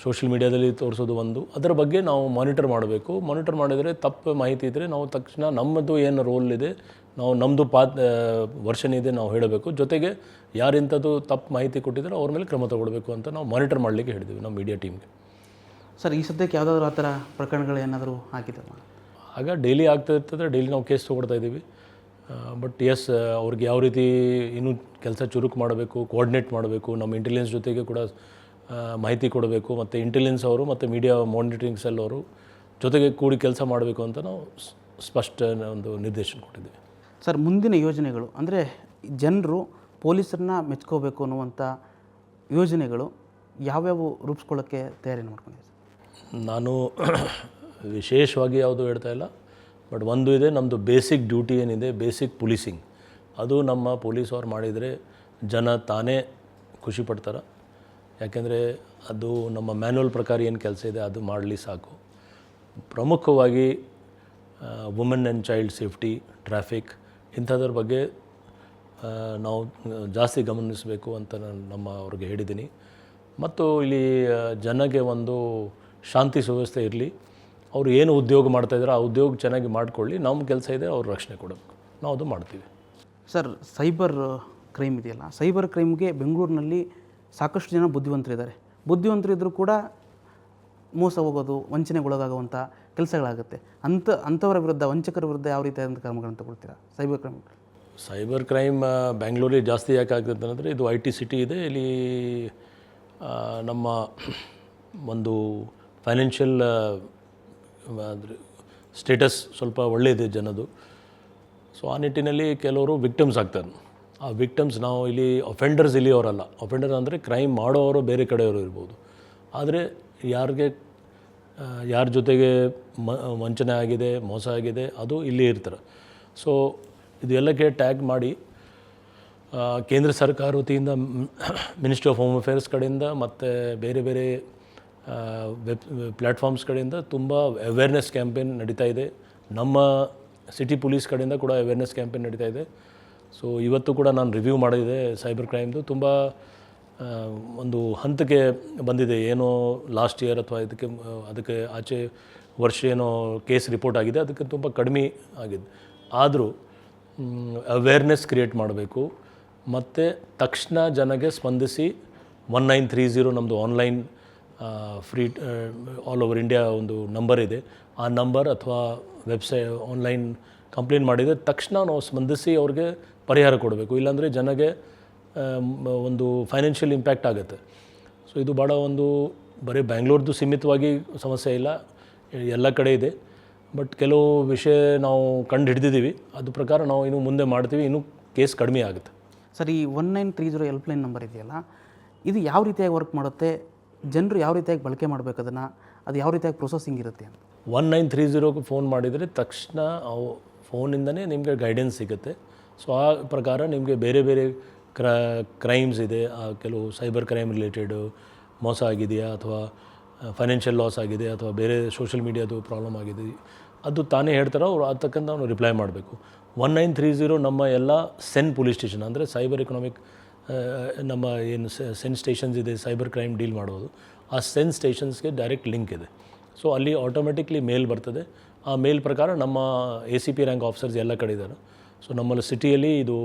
ಸೋಷಿಯಲ್ ಮೀಡಿಯಾದಲ್ಲಿ ತೋರಿಸೋದು ಒಂದು. ಅದರ ಬಗ್ಗೆ ನಾವು ಮಾನಿಟರ್ ಮಾಡಬೇಕು. ಮಾನಿಟರ್ ಮಾಡಿದರೆ ತಪ್ಪು ಮಾಹಿತಿ ಇದ್ದರೆ ನಾವು ತಕ್ಷಣ ನಮ್ಮದು ಏನು ರೋಲ್ ಇದೆ ನಾವು ನಮ್ಮದು ಪಾತ್ ವರ್ಷನ್ ಇದೆ ನಾವು ಹೇಳಬೇಕು. ಜೊತೆಗೆ ಯಾರಿಂಥದ್ದು ತಪ್ಪು ಮಾಹಿತಿ ಕೊಟ್ಟಿದ್ದಾರೆ ಅವ್ರ ಮೇಲೆ ಕ್ರಮ ತಗೊಳ್ಬೇಕು ಅಂತ ನಾವು ಮಾನಿಟರ್ ಮಾಡಲಿಕ್ಕೆ ಹೇಳಿದ್ವಿ ನಮ್ಮ ಮೀಡಿಯಾ ಟೀಮ್ಗೆ
ಸರ್ ಈ ಸದ್ಯಕ್ಕೆ ಯಾವುದಾದ್ರೂ ಆ ಥರ ಪ್ರಕರಣಗಳು ಏನಾದರೂ ಹಾಕಿದ್ದಾರೆ
ಆಗ ಡೈಲಿ ಆಗ್ತಾ ಇರ್ತದೆ. ಡೈಲಿ ನಾವು ಕೇಸ್ ತೊಗೊಳ್ತಾ ಇದ್ದೀವಿ. ಬಟ್ ಎಸ್ ಅವ್ರಿಗೆ ಯಾವ ರೀತಿ ಇನ್ನೂ ಕೆಲಸ ಚುರುಕು ಮಾಡಬೇಕು ಕೋಆರ್ಡಿನೇಟ್ ಮಾಡಬೇಕು ನಮ್ಮ ಇಂಟೆಲಿಜೆನ್ಸ್ ಜೊತೆಗೆ ಕೂಡ ಮಾಹಿತಿ ಕೊಡಬೇಕು ಮತ್ತು ಇಂಟೆಲಿಜೆನ್ಸ್ ಅವರು ಮತ್ತು ಮೀಡಿಯಾ ಮಾನಿಟರಿಂಗ್ ಸೆಲ್ ಅವರು ಜೊತೆಗೆ ಕೂಡಿ ಕೆಲಸ ಮಾಡಬೇಕು ಅಂತ ನಾವು ಸ್ಪಷ್ಟ ಒಂದು ನಿರ್ದೇಶನ ಕೊಟ್ಟಿದ್ದೀವಿ.
ಸರ್ ಮುಂದಿನ ಯೋಜನೆಗಳು ಅಂದರೆ ಜನರು ಪೊಲೀಸರನ್ನ ಮೆಚ್ಕೋಬೇಕು ಅನ್ನುವಂಥ ಯೋಜನೆಗಳು ಯಾವ್ಯಾವ ರೂಪಿಸ್ಕೊಳ್ಳೋಕ್ಕೆ ತಯಾರಿ ಮಾಡ್ಕೊಂಡಿದ್ದೀವಿ
ನಾನು ವಿಶೇಷವಾಗಿ ಯಾವುದು ಹೇಳ್ತಾ ಇಲ್ಲ ಬಟ್ ಒಂದು ಇದೆ ನಮ್ಮದು ಬೇಸಿಕ್ ಡ್ಯೂಟಿ ಏನಿದೆ ಬೇಸಿಕ್ ಪೊಲೀಸಿಂಗ್ ಅದು ನಮ್ಮ ಪೊಲೀಸ್ ಅವ್ರು ಮಾಡಿದರೆ ಜನ ತಾನೇ ಖುಷಿ ಪಡ್ತಾರೆ. ಯಾಕೆಂದರೆ ಅದು ನಮ್ಮ ಮ್ಯಾನ್ಯಲ್ ಪ್ರಕಾರ ಏನು ಕೆಲಸ ಇದೆ ಅದು ಮಾಡಲಿ ಸಾಕು. ಪ್ರಮುಖವಾಗಿ women and child safety traffic ಇಂಥದ್ರ ಬಗ್ಗೆ ನಾವು ಜಾಸ್ತಿ ಗಮನಿಸಬೇಕು ಅಂತ ನಾನು, ನಮ್ಮ ಅವ್ರಿಗೆ ಹೇಳಿದ್ದೀನಿ ಮತ್ತು ಇಲ್ಲಿ ಜನಗೆ ಒಂದು ಶಾಂತಿ ಸುವ್ಯವಸ್ಥೆ ಇರಲಿ. ಅವರು ಏನು ಉದ್ಯೋಗ ಮಾಡ್ತಾಯಿದ್ದಾರೆ ಆ ಉದ್ಯೋಗ ಚೆನ್ನಾಗಿ ಮಾಡಿಕೊಳ್ಳಿ. ನಮ್ಮ ಕೆಲಸ ಇದೆ, ಅವ್ರ ರಕ್ಷಣೆ ಕೊಡಬೇಕು. ನಾವು ಅದು ಮಾಡ್ತೀವಿ.
ಸರ್, ಸೈಬರ್ ಕ್ರೈಮ್ ಇದೆಯಲ್ಲ, ಸೈಬರ್ ಕ್ರೈಮ್ಗೆ ಬೆಂಗಳೂರಿನಲ್ಲಿ ಸಾಕಷ್ಟು ಜನ ಬುದ್ಧಿವಂತರಿದ್ದಾರೆ. ಬುದ್ಧಿವಂತರಿದ್ದರೂ ಕೂಡ ಮೋಸ ಹೋಗೋದು, ವಂಚನೆಗೊಳಗಾಗುವಂಥ ಕೆಲಸಗಳಾಗುತ್ತೆ. ಅಂಥ, ಅಂಥವರ ವಿರುದ್ಧ, ವಂಚಕರ ವಿರುದ್ಧ ಯಾವ ರೀತಿಯಾದಂಥ ಕ್ರಮಗಳನ್ನು ತಗೊಳ್ತೀರಾ? Cyber crime.
ಸೈಬರ್ ಕ್ರೈಮ್ ಬ್ಯಾಂಗ್ಳೂರಲ್ಲಿ ಜಾಸ್ತಿ ಯಾಕೆ ಆಗ್ತದೆ ಅಂದರೆ ಇದು ಐ ಟಿ ಸಿಟಿ ಇದೆ. ಇಲ್ಲಿ ನಮ್ಮ ಒಂದು ಫೈನಾನ್ಷಿಯಲ್ ಅಂದರೆ ಸ್ಟೇಟಸ್ ಸ್ವಲ್ಪ ಒಳ್ಳೆಯದೆ ಜನದು. ಸೊ ಆ ನಿಟ್ಟಿನಲ್ಲಿ ಕೆಲವರು ವಿಕ್ಟಮ್ಸ್ ಆಗ್ತಾರೆ. ಆ ವಿಕ್ಟಮ್ಸ್ ನಾವು ಇಲ್ಲಿ ಅಫೆಂಡರ್ಸ್ ಇಲ್ಲಿ ಅವರಲ್ಲ. ಅಫೆಂಡರ್ ಅಂದರೆ ಕ್ರೈಮ್ ಮಾಡೋರು ಬೇರೆ ಕಡೆಯವರು ಇರ್ಬೋದು. ಆದರೆ ಯಾರಿಗೆ ಯಾರ ಜೊತೆಗೆ ಮ, ವಂಚನೆ ಆಗಿದೆ, ಮೋಸ ಆಗಿದೆ, ಅದು ಇಲ್ಲಿ ಇರ್ತಾರೆ. ಸೊ ಇದೆಲ್ಲಕ್ಕೆ ಟ್ಯಾಗ್ ಮಾಡಿ ಕೇಂದ್ರ ಸರ್ಕಾರ ವತಿಯಿಂದ ಮಿನಿಸ್ಟ್ರಿ ಆಫ್ ಹೋಮ್ ಅಫೇರ್ಸ್ ಕಡೆಯಿಂದ ಮತ್ತು ಬೇರೆ ಬೇರೆ ವೆಬ್ ಪ್ಲ್ಯಾಟ್ಫಾರ್ಮ್ಸ್ ಕಡೆಯಿಂದ ತುಂಬ ಅವೇರ್ನೆಸ್ ಕ್ಯಾಂಪೇನ್ ನಡೀತಾ ಇದೆ. ನಮ್ಮ ಸಿಟಿ ಪೊಲೀಸ್ ಕಡೆಯಿಂದ ಕೂಡ ಅವೇರ್ನೆಸ್ ಕ್ಯಾಂಪೇನ್ ನಡೀತಾ ಇದೆ. ಸೊ ಇವತ್ತು ಕೂಡ ನಾನು ರಿವ್ಯೂ ಮಾಡಿದೆ ಸೈಬರ್ ಕ್ರೈಮ್ದು ತುಂಬ ಒಂದು ಹಂತಕ್ಕೆ ಬಂದಿದೆ. ಏನೋ ಲಾಸ್ಟ್ ಇಯರ್ ಅಥವಾ ಇದಕ್ಕೆ, ಅದಕ್ಕೆ ಆಚೆ ವರ್ಷ ಏನೋ ಕೇಸ್ ರಿಪೋರ್ಟ್ ಆಗಿದೆ. ಅದಕ್ಕೆ ತುಂಬ ಕಡಿಮೆ ಆಗಿದೆ. ಆದರೂ ಅವೇರ್ನೆಸ್ ಕ್ರಿಯೇಟ್ ಮಾಡಬೇಕು. ಮತ್ತು ತಕ್ಷಣ ಜನಗೆ ಸ್ಪಂದಿಸಿ ಒನ್ ನೈನ್ ತ್ರೀ ಝೀರೋ ನಮ್ಮದು online free all over India ಒಂದು ನಂಬರ್ ಇದೆ. ಆ ನಂಬರ್ ಅಥವಾ ವೆಬ್ಸೈ ಆನ್ಲೈನ್ ಕಂಪ್ಲೇಂಟ್ ಮಾಡಿದರೆ ತಕ್ಷಣ ನಾವು ಸ್ಪಂದಿಸಿ ಅವ್ರಿಗೆ ಪರಿಹಾರ ಕೊಡಬೇಕು. ಇಲ್ಲಾಂದರೆ ಜನಗೆ ಒಂದು ಫೈನಾನ್ಷಿಯಲ್ ಇಂಪ್ಯಾಕ್ಟ್ ಆಗುತ್ತೆ. ಸೊ ಇದು ಭಾಳ ಒಂದು ಬರೀ ಬ್ಯಾಂಗ್ಳೂರ್ದು ಸೀಮಿತವಾಗಿ ಸಮಸ್ಯೆ ಇಲ್ಲ. ಎಲ್ಲ ಕಡೆ ಇದೆ. ಬಟ್ ಕೆಲವು ವಿಷಯ ನಾವು ಕಂಡು ಹಿಡಿದಿದ್ದೀವಿ. ಅದ್ರ ಪ್ರಕಾರ ನಾವು ಇನ್ನು ಮುಂದೆ ಮಾಡ್ತೀವಿ. ಇನ್ನೂ ಕೇಸ್ ಕಡಿಮೆ ಆಗುತ್ತೆ.
ಸರ್ ಈ one nine three zero helpline number ಇದೆಯಲ್ಲ ಇದು ಯಾವ ರೀತಿಯಾಗಿ ವರ್ಕ್ ಮಾಡುತ್ತೆ? ಜನರು ಯಾವ ರೀತಿಯಾಗಿ ಬಳಕೆ ಮಾಡಬೇಕು ಅದನ್ನು? ಅದು ಯಾವ ರೀತಿಯಾಗಿ ಪ್ರೊಸೆಸಿಂಗ್ ಇರುತ್ತೆ ಅಂತ?
ಒನ್ ನೈನ್ ತ್ರೀ ಜೀರೋಗೆ ಫೋನ್ ಮಾಡಿದರೆ ತಕ್ಷಣ ಅವು ಫೋನಿಂದನೇ ನಿಮಗೆ ಗೈಡೆನ್ಸ್ ಸಿಗುತ್ತೆ. ಸೊ ಆ ಪ್ರಕಾರ ನಿಮಗೆ ಬೇರೆ ಬೇರೆ ಕ್ರ ಕ್ರೈಮ್ಸ್ ಇದೆ. ಆ, ಕೆಲವು ಸೈಬರ್ ಕ್ರೈಮ್ ರಿಲೇಟೆಡು ಮೋಸ ಆಗಿದೆಯಾ ಅಥವಾ ಫೈನಾನ್ಷಿಯಲ್ ಲಾಸ್ ಆಗಿದೆ ಅಥವಾ ಬೇರೆ ಸೋಷಿಯಲ್ ಮೀಡಿಯಾದು ಪ್ರಾಬ್ಲಮ್ ಆಗಿದೆ ಅದು ತಾನೇ ಹೇಳ್ತಾರೋ ಅವ್ರು ಅದು ತಕ್ಕಂಥ ನಾವು ರಿಪ್ಲೈ ಮಾಡಬೇಕು. ಒನ್ ನೈನ್ ತ್ರೀ ಝೀರೋ ನಮ್ಮ ಎಲ್ಲ ಸೆನ್ ಪೊಲೀಸ್ ಸ್ಟೇಷನ್ ಅಂದರೆ ಸೈಬರ್ ಎಕನಾಮಿಕ್ ನಮ್ಮ ಏನು ಸೆನ್ ಸ್ಟೇಷನ್ಸ್ ಇದೆ ಸೈಬರ್ ಕ್ರೈಮ್ ಡೀಲ್ ಮಾಡೋದು. ಆ ಸೆನ್ ಸ್ಟೇಷನ್ಸ್ಗೆ ಡೈರೆಕ್ಟ್ ಲಿಂಕ್ ಇದೆ. ಸೊ ಅಲ್ಲಿ ಆಟೋಮೆಟಿಕ್ಲಿ ಮೇಲ್ ಬರ್ತದೆ. ಆ ಮೇಲ್ ಪ್ರಕಾರ ನಮ್ಮ A C P rank officers ಎಲ್ಲ ಕಡೆ ಇದ್ದಾರೆ. ಸೊ ನಮ್ಮಲ್ಲಿ ಸಿಟಿಯಲ್ಲಿ ಇದು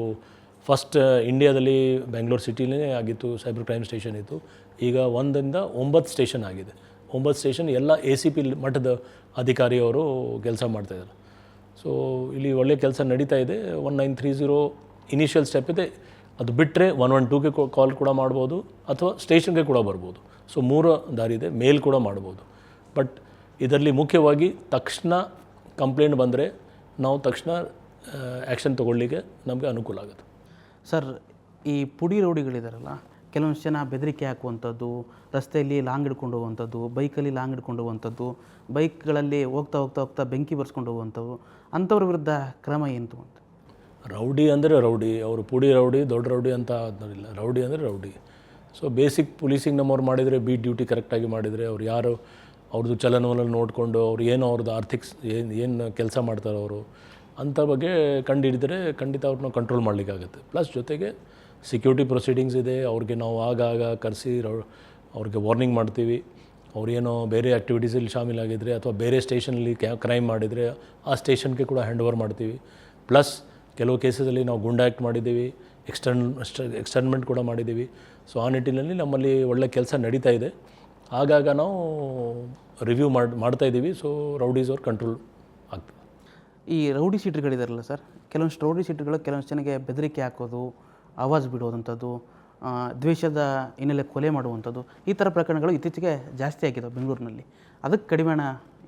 ಫಸ್ಟ್ ಇಂಡಿಯಾದಲ್ಲಿ ಬೆಂಗಳೂರು ಸಿಟಿಲೇ ಆಗಿತ್ತು ಸೈಬರ್ ಕ್ರೈಮ್ ಸ್ಟೇಷನ್ ಇತ್ತು. ಈಗ ಒಂದರಿಂದ ಒಂಬತ್ತು ಸ್ಟೇಷನ್ ಆಗಿದೆ. ಒಂಬತ್ತು ಸ್ಟೇಷನ್ ಎಲ್ಲ ಎ ಸಿ ಪಿ ಮಟ್ಟದ ಅಧಿಕಾರಿಯವರು ಕೆಲಸ ಮಾಡ್ತಾಯಿದ್ದಾರೆ ಸೊ ಇಲ್ಲಿ ಒಳ್ಳೆ ಕೆಲಸ ನಡೀತಾ ಇದೆ. One nine three zero initial step ಇದೆ. ಅದು ಬಿಟ್ಟರೆ ಒನ್ ಒನ್ ಟೂಗೆ ಕಾಲ್ ಕೂಡ ಮಾಡ್ಬೋದು, ಅಥವಾ ಸ್ಟೇಷನ್ಗೆ ಕೂಡ ಬರ್ಬೋದು. ಸೊ ಮೂರು ದಾರಿ ಇದೆ. ಮೇಲ್ ಕೂಡ ಮಾಡ್ಬೋದು. ಬಟ್ ಇದರಲ್ಲಿ ಮುಖ್ಯವಾಗಿ ತಕ್ಷಣ ಕಂಪ್ಲೇಂಟ್ ಬಂದರೆ ನಾವು ತಕ್ಷಣ ಆ್ಯಕ್ಷನ್ ತೊಗೊಳ್ಳಿಕ್ಕೆ ನಮಗೆ ಅನುಕೂಲ ಆಗುತ್ತೆ.
ಸರ್ ಈ ಪುಡಿ ರೌಡಿಗಳಿದಾರಲ್ಲ ಕೆಲವೊಂದು ಜನ ಬೆದರಿಕೆ ಹಾಕುವಂಥದ್ದು ರಸ್ತೆಯಲ್ಲಿ ಲಾಂಗ್ ಹಿಡ್ಕೊಂಡು ಹೋಗುವಂಥದ್ದು ಬೈಕಲ್ಲಿ ಲಾಂಗ್ ಹಿಡ್ಕೊಂಡು ಹೋಗುವಂಥದ್ದು ಬೈಕ್ಗಳಲ್ಲಿ ಹೋಗ್ತಾ ಹೋಗ್ತಾ ಹೋಗ್ತಾ ಬೆಂಕಿ ಬರ್ಸ್ಕೊಂಡು ಹೋಗುವಂಥವು ಅಂಥವ್ರ ವಿರುದ್ಧ ಕ್ರಮ ಏನು ಅಂತ
ರೌಡಿ ಅಂದರೆ ರೌಡಿ ಅವರು ಪುಡಿ ರೌಡಿ ದೊಡ್ಡ ರೌಡಿ ಅಂತ ಇಲ್ಲ. ರೌಡಿ ಅಂದರೆ ರೌಡಿ. ಸೊ ಬೇಸಿಕ್ ಪೊಲೀಸಿಂಗ್ ನಮ್ಮವ್ರು ಮಾಡಿದರೆ ಬಿ ಡ್ಯೂಟಿ ಕರೆಕ್ಟಾಗಿ ಮಾಡಿದರೆ ಅವ್ರು ಯಾರು ಅವ್ರದ್ದು ಚಲನವಲನ ನೋಡಿಕೊಂಡು ಅವ್ರು ಏನು ಅವ್ರದ್ದು ಆರ್ಥಿಕ್ಸ್ ಏನು ಏನು ಕೆಲಸ ಮಾಡ್ತಾರೆ ಅವರು ಅಂಥ ಬಗ್ಗೆ ಕಂಡು ಹಿಡಿದರೆ ಖಂಡಿತ ಅವ್ರನ್ನ ಕಂಟ್ರೋಲ್ ಮಾಡಲಿಕ್ಕಾಗುತ್ತೆ. ಪ್ಲಸ್ ಜೊತೆಗೆ ಸೆಕ್ಯೂರಿಟಿ ಪ್ರೊಸೀಡಿಂಗ್ಸ್ ಇದೆ, ಅವ್ರಿಗೆ ನಾವು ಆಗಾಗ ಕರೆಸಿ ಅವ್ರಿಗೆ ವಾರ್ನಿಂಗ್ ಮಾಡ್ತೀವಿ. ಅವ್ರೇನೋ ಬೇರೆ ಆ್ಯಕ್ಟಿವಿಟೀಸಲ್ಲಿ ಶಾಮೀಲಾಗಿದ್ದರೆ ಅಥವಾ ಬೇರೆ ಸ್ಟೇಷನಲ್ಲಿ ಕ್ಯಾ ಕ್ರೈಮ್ ಮಾಡಿದರೆ ಆ ಸ್ಟೇಷನ್ಗೆ ಕೂಡ ಹ್ಯಾಂಡ್ ಓವರ್ ಮಾಡ್ತೀವಿ. ಪ್ಲಸ್ ಕೆಲವು ಕೇಸಸಲ್ಲಿ ನಾವು ಗುಂಡ್ ಆ್ಯಕ್ಟ್ ಮಾಡಿದ್ದೀವಿ ಎಕ್ಸ್ಟರ್ನ್ ಎಕ್ಸ್ಟರ್ನ್ಮೆಂಟ್ ಕೂಡ ಮಾಡಿದ್ದೀವಿ. ಸೊ ಆ ನಿಟ್ಟಿನಲ್ಲಿ ನಮ್ಮಲ್ಲಿ ಒಳ್ಳೆ ಕೆಲಸ ನಡೀತಾ ಇದೆ. ಆಗಾಗ ನಾವು ರಿವ್ಯೂ ಮಾಡಿ, ಮಾಡ್ತಾ ಇದ್ದೀವಿ. ಸೊ ರೌಡೀಸ್ ಅವ್ರ ಕಂಟ್ರೋಲ್
ಈ ರೌಡಿ ಸೀಟ್ಗಳಿದಾರಲ್ಲ ಸರ್ ಕೆಲವೊಂದು ರೌಡಿ ಸೀಟ್ಗಳು ಕೆಲವೊಂದು ಜನಕ್ಕೆ ಬೆದರಿಕೆ ಹಾಕೋದು, ಆವಾಜ್ ಬಿಡುವಂಥದ್ದು ದ್ವೇಷದ ಹಿನ್ನೆಲೆ ಕೊಲೆ ಮಾಡುವಂಥದ್ದು, ಈ ಥರ ಪ್ರಕರಣಗಳು ಇತ್ತೀಚೆಗೆ ಜಾಸ್ತಿ ಆಗಿದ್ದಾವೆ ಬೆಂಗಳೂರಿನಲ್ಲಿ. ಅದಕ್ಕೆ ಕಡಿವಾಣ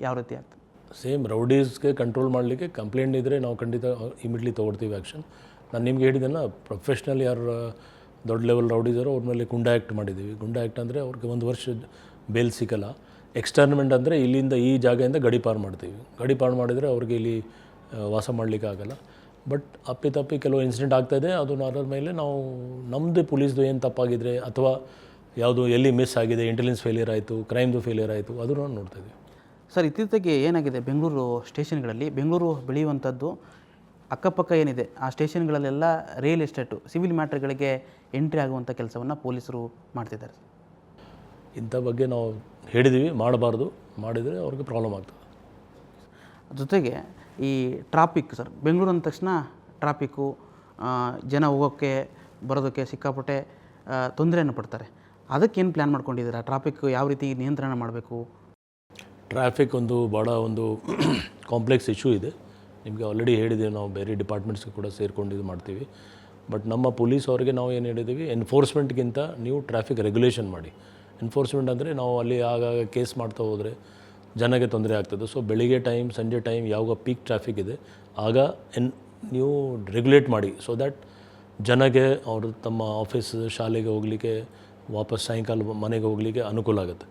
ಯಾವ ರೀತಿ ಆಗ್ತದೆ
ಸೇಮ್ ರೌಡೀಸ್ಗೆ ಕಂಟ್ರೋಲ್ ಮಾಡಲಿಕ್ಕೆ ಕಂಪ್ಲೇಂಟ್ ಇದ್ದರೆ ನಾವು ಖಂಡಿತ ಇಮಿಡಿಯೇಟ್ಲಿ ತೊಗೊಳ್ತೀವಿ ಆ್ಯಕ್ಷನ್ ನಾನು ನಿಮ್ಗೆ ಹೇಳಿದ್ದೆಲ್ಲ ಪ್ರೊಫೆಷ್ನಲ್ ಯಾರು ದೊಡ್ಡ ಲೆವೆಲ್ ರೌಡೀಸರು ಅವ್ರ ಮೇಲೆ ಗುಂಡ ಆ್ಯಕ್ಟ್ ಮಾಡಿದ್ದೀವಿ. ಗುಂಡ ಆ್ಯಕ್ಟ್ ಅಂದರೆ ಅವ್ರಿಗೆ ಒಂದು ವರ್ಷ ಬೇಲ್ ಸಿಕ್ಕಲ್ಲ ಎಕ್ಸ್ಟರ್ನ್ಮೆಂಟ್ ಅಂದರೆ ಇಲ್ಲಿಂದ ಈ ಜಾಗದಿಂದ ಗಡಿಪಾರು ಮಾಡ್ತೀವಿ. ಗಡಿಪಾರು ಮಾಡಿದರೆ ಅವ್ರಿಗೆ ಇಲ್ಲಿ ವಾಸ ಮಾಡಲಿಕ್ಕೆ ಆಗಲ್ಲ. ಬಟ್ ಅಪ್ಪಿತಪ್ಪಿ ಕೆಲವು ಇನ್ಸಿಡೆಂಟ್ ಆಗ್ತಾಯಿದೆ ಅದು ಅದರ ಮೇಲೆ ನಾವು ನಮ್ಮದೇ ಪೊಲೀಸ್ದು ಏನು ತಪ್ಪಾಗಿದ್ರೆ ಅಥವಾ ಯಾವುದು ಎಲ್ಲಿ ಮಿಸ್ ಆಗಿದೆ ಇಂಟೆಲಿಜೆನ್ಸ್ ಫೇಲಿಯರ್ ಆಯಿತು ಕ್ರೈಮ್ದು ಫೇಲಿಯರ್ ಆಯಿತು ಅದನ್ನು ನೋಡ್ತಾ ಇದ್ದೀವಿ.
ಸರ್ ಇತ್ತೀಚೆಗೆ ಏನಾಗಿದೆ? ಬೆಂಗಳೂರು ಸ್ಟೇಷನ್ಗಳಲ್ಲಿ ಬೆಂಗಳೂರು ಬೆಳೆಯುವಂಥದ್ದು ಅಕ್ಕಪಕ್ಕ ಏನಿದೆ? ಆ ಸ್ಟೇಷನ್ಗಳಲ್ಲೆಲ್ಲ ರಿಯಲ್ ಎಸ್ಟೇಟು ಸಿವಿಲ್ ಮ್ಯಾಟ್ರ್ಗಳಿಗೆ ಎಂಟ್ರಿ ಆಗುವಂಥ ಕೆಲಸವನ್ನು ಪೊಲೀಸರು ಮಾಡ್ತಿದ್ದಾರೆ.
ಇಂಥ ಬಗ್ಗೆ ನಾವು ಹೇಳಿದ್ದೀವಿ ಮಾಡಬಾರ್ದು ಮಾಡಿದರೆ ಅವ್ರಿಗೆ ಪ್ರಾಬ್ಲಮ್ ಆಗ್ತದೆ.
ಜೊತೆಗೆ ಈ ಟ್ರಾಫಿಕ್ ಸರ್ ಬೆಂಗಳೂರು ಅಂದ ತಕ್ಷಣ ಟ್ರಾಫಿಕ್ಕು ಜನ ಹೋಗೋಕ್ಕೆ ಬರೋದಕ್ಕೆ ಸಿಕ್ಕಾಪಟ್ಟೆ ತೊಂದರೆಯನ್ನು ಪಡ್ತಾರೆ. ಅದಕ್ಕೇನು ಪ್ಲ್ಯಾನ್ ಮಾಡ್ಕೊಂಡಿದ್ದೀರಾ? ಟ್ರಾಫಿಕ್ ಯಾವ ರೀತಿ ನಿಯಂತ್ರಣ ಮಾಡಬೇಕು?
ಟ್ರಾಫಿಕ್ ಒಂದು ಭಾಳ ಒಂದು ಕಾಂಪ್ಲೆಕ್ಸ್ ಇಶ್ಯೂ ಇದೆ. ನಿಮಗೆ ಆಲ್ರೆಡಿ ಹೇಳಿದ್ದೀವಿ ನಾವು ಬೇರೆ ಡಿಪಾರ್ಟ್ಮೆಂಟ್ಸ್ಗೆ ಕೂಡ ಸೇರಿಕೊಂಡು ಇದು ಮಾಡ್ತೀವಿ. ಬಟ್ ನಮ್ಮ ಪೊಲೀಸ್ ಅವರಿಗೆ ನಾವು ಏನು ಹೇಳಿದ್ದೀವಿ ಎನ್ಫೋರ್ಸ್ಮೆಂಟ್ಗಿಂತ ನೀವು ಟ್ರಾಫಿಕ್ ರೆಗ್ಯುಲೇಷನ್ ಮಾಡಿ. ಎನ್ಫೋರ್ಸ್ಮೆಂಟ್ ಅಂದರೆ ನಾವು ಅಲ್ಲಿ ಆಗಾಗ ಕೇಸ್ ಮಾಡ್ತಾ ಹೋದರೆ ಜನಕ್ಕೆ ತೊಂದರೆ ಆಗ್ತದೆ. ಸೊ ಬೆಳಿಗ್ಗೆ ಟೈಮ್ ಸಂಜೆ ಟೈಮ್ ಯಾವಾಗ ಪೀಕ್ ಟ್ರಾಫಿಕ್ ಇದೆ, ಆಗ ಎನ್, ನೀವು ರೆಗ್ಯುಲೇಟ್ ಮಾಡಿ. ಸೊ ದ್ಯಾಟ್ ಜನಗೆ ಅವರು ತಮ್ಮ ಆಫೀಸ್ ಶಾಲೆಗೆ ಹೋಗಲಿಕ್ಕೆ, ವಾಪಸ್ ಸಾಯಂಕಾಲ ಮನೆಗೆ ಹೋಗಲಿಕ್ಕೆ ಅನುಕೂಲ ಆಗುತ್ತೆ.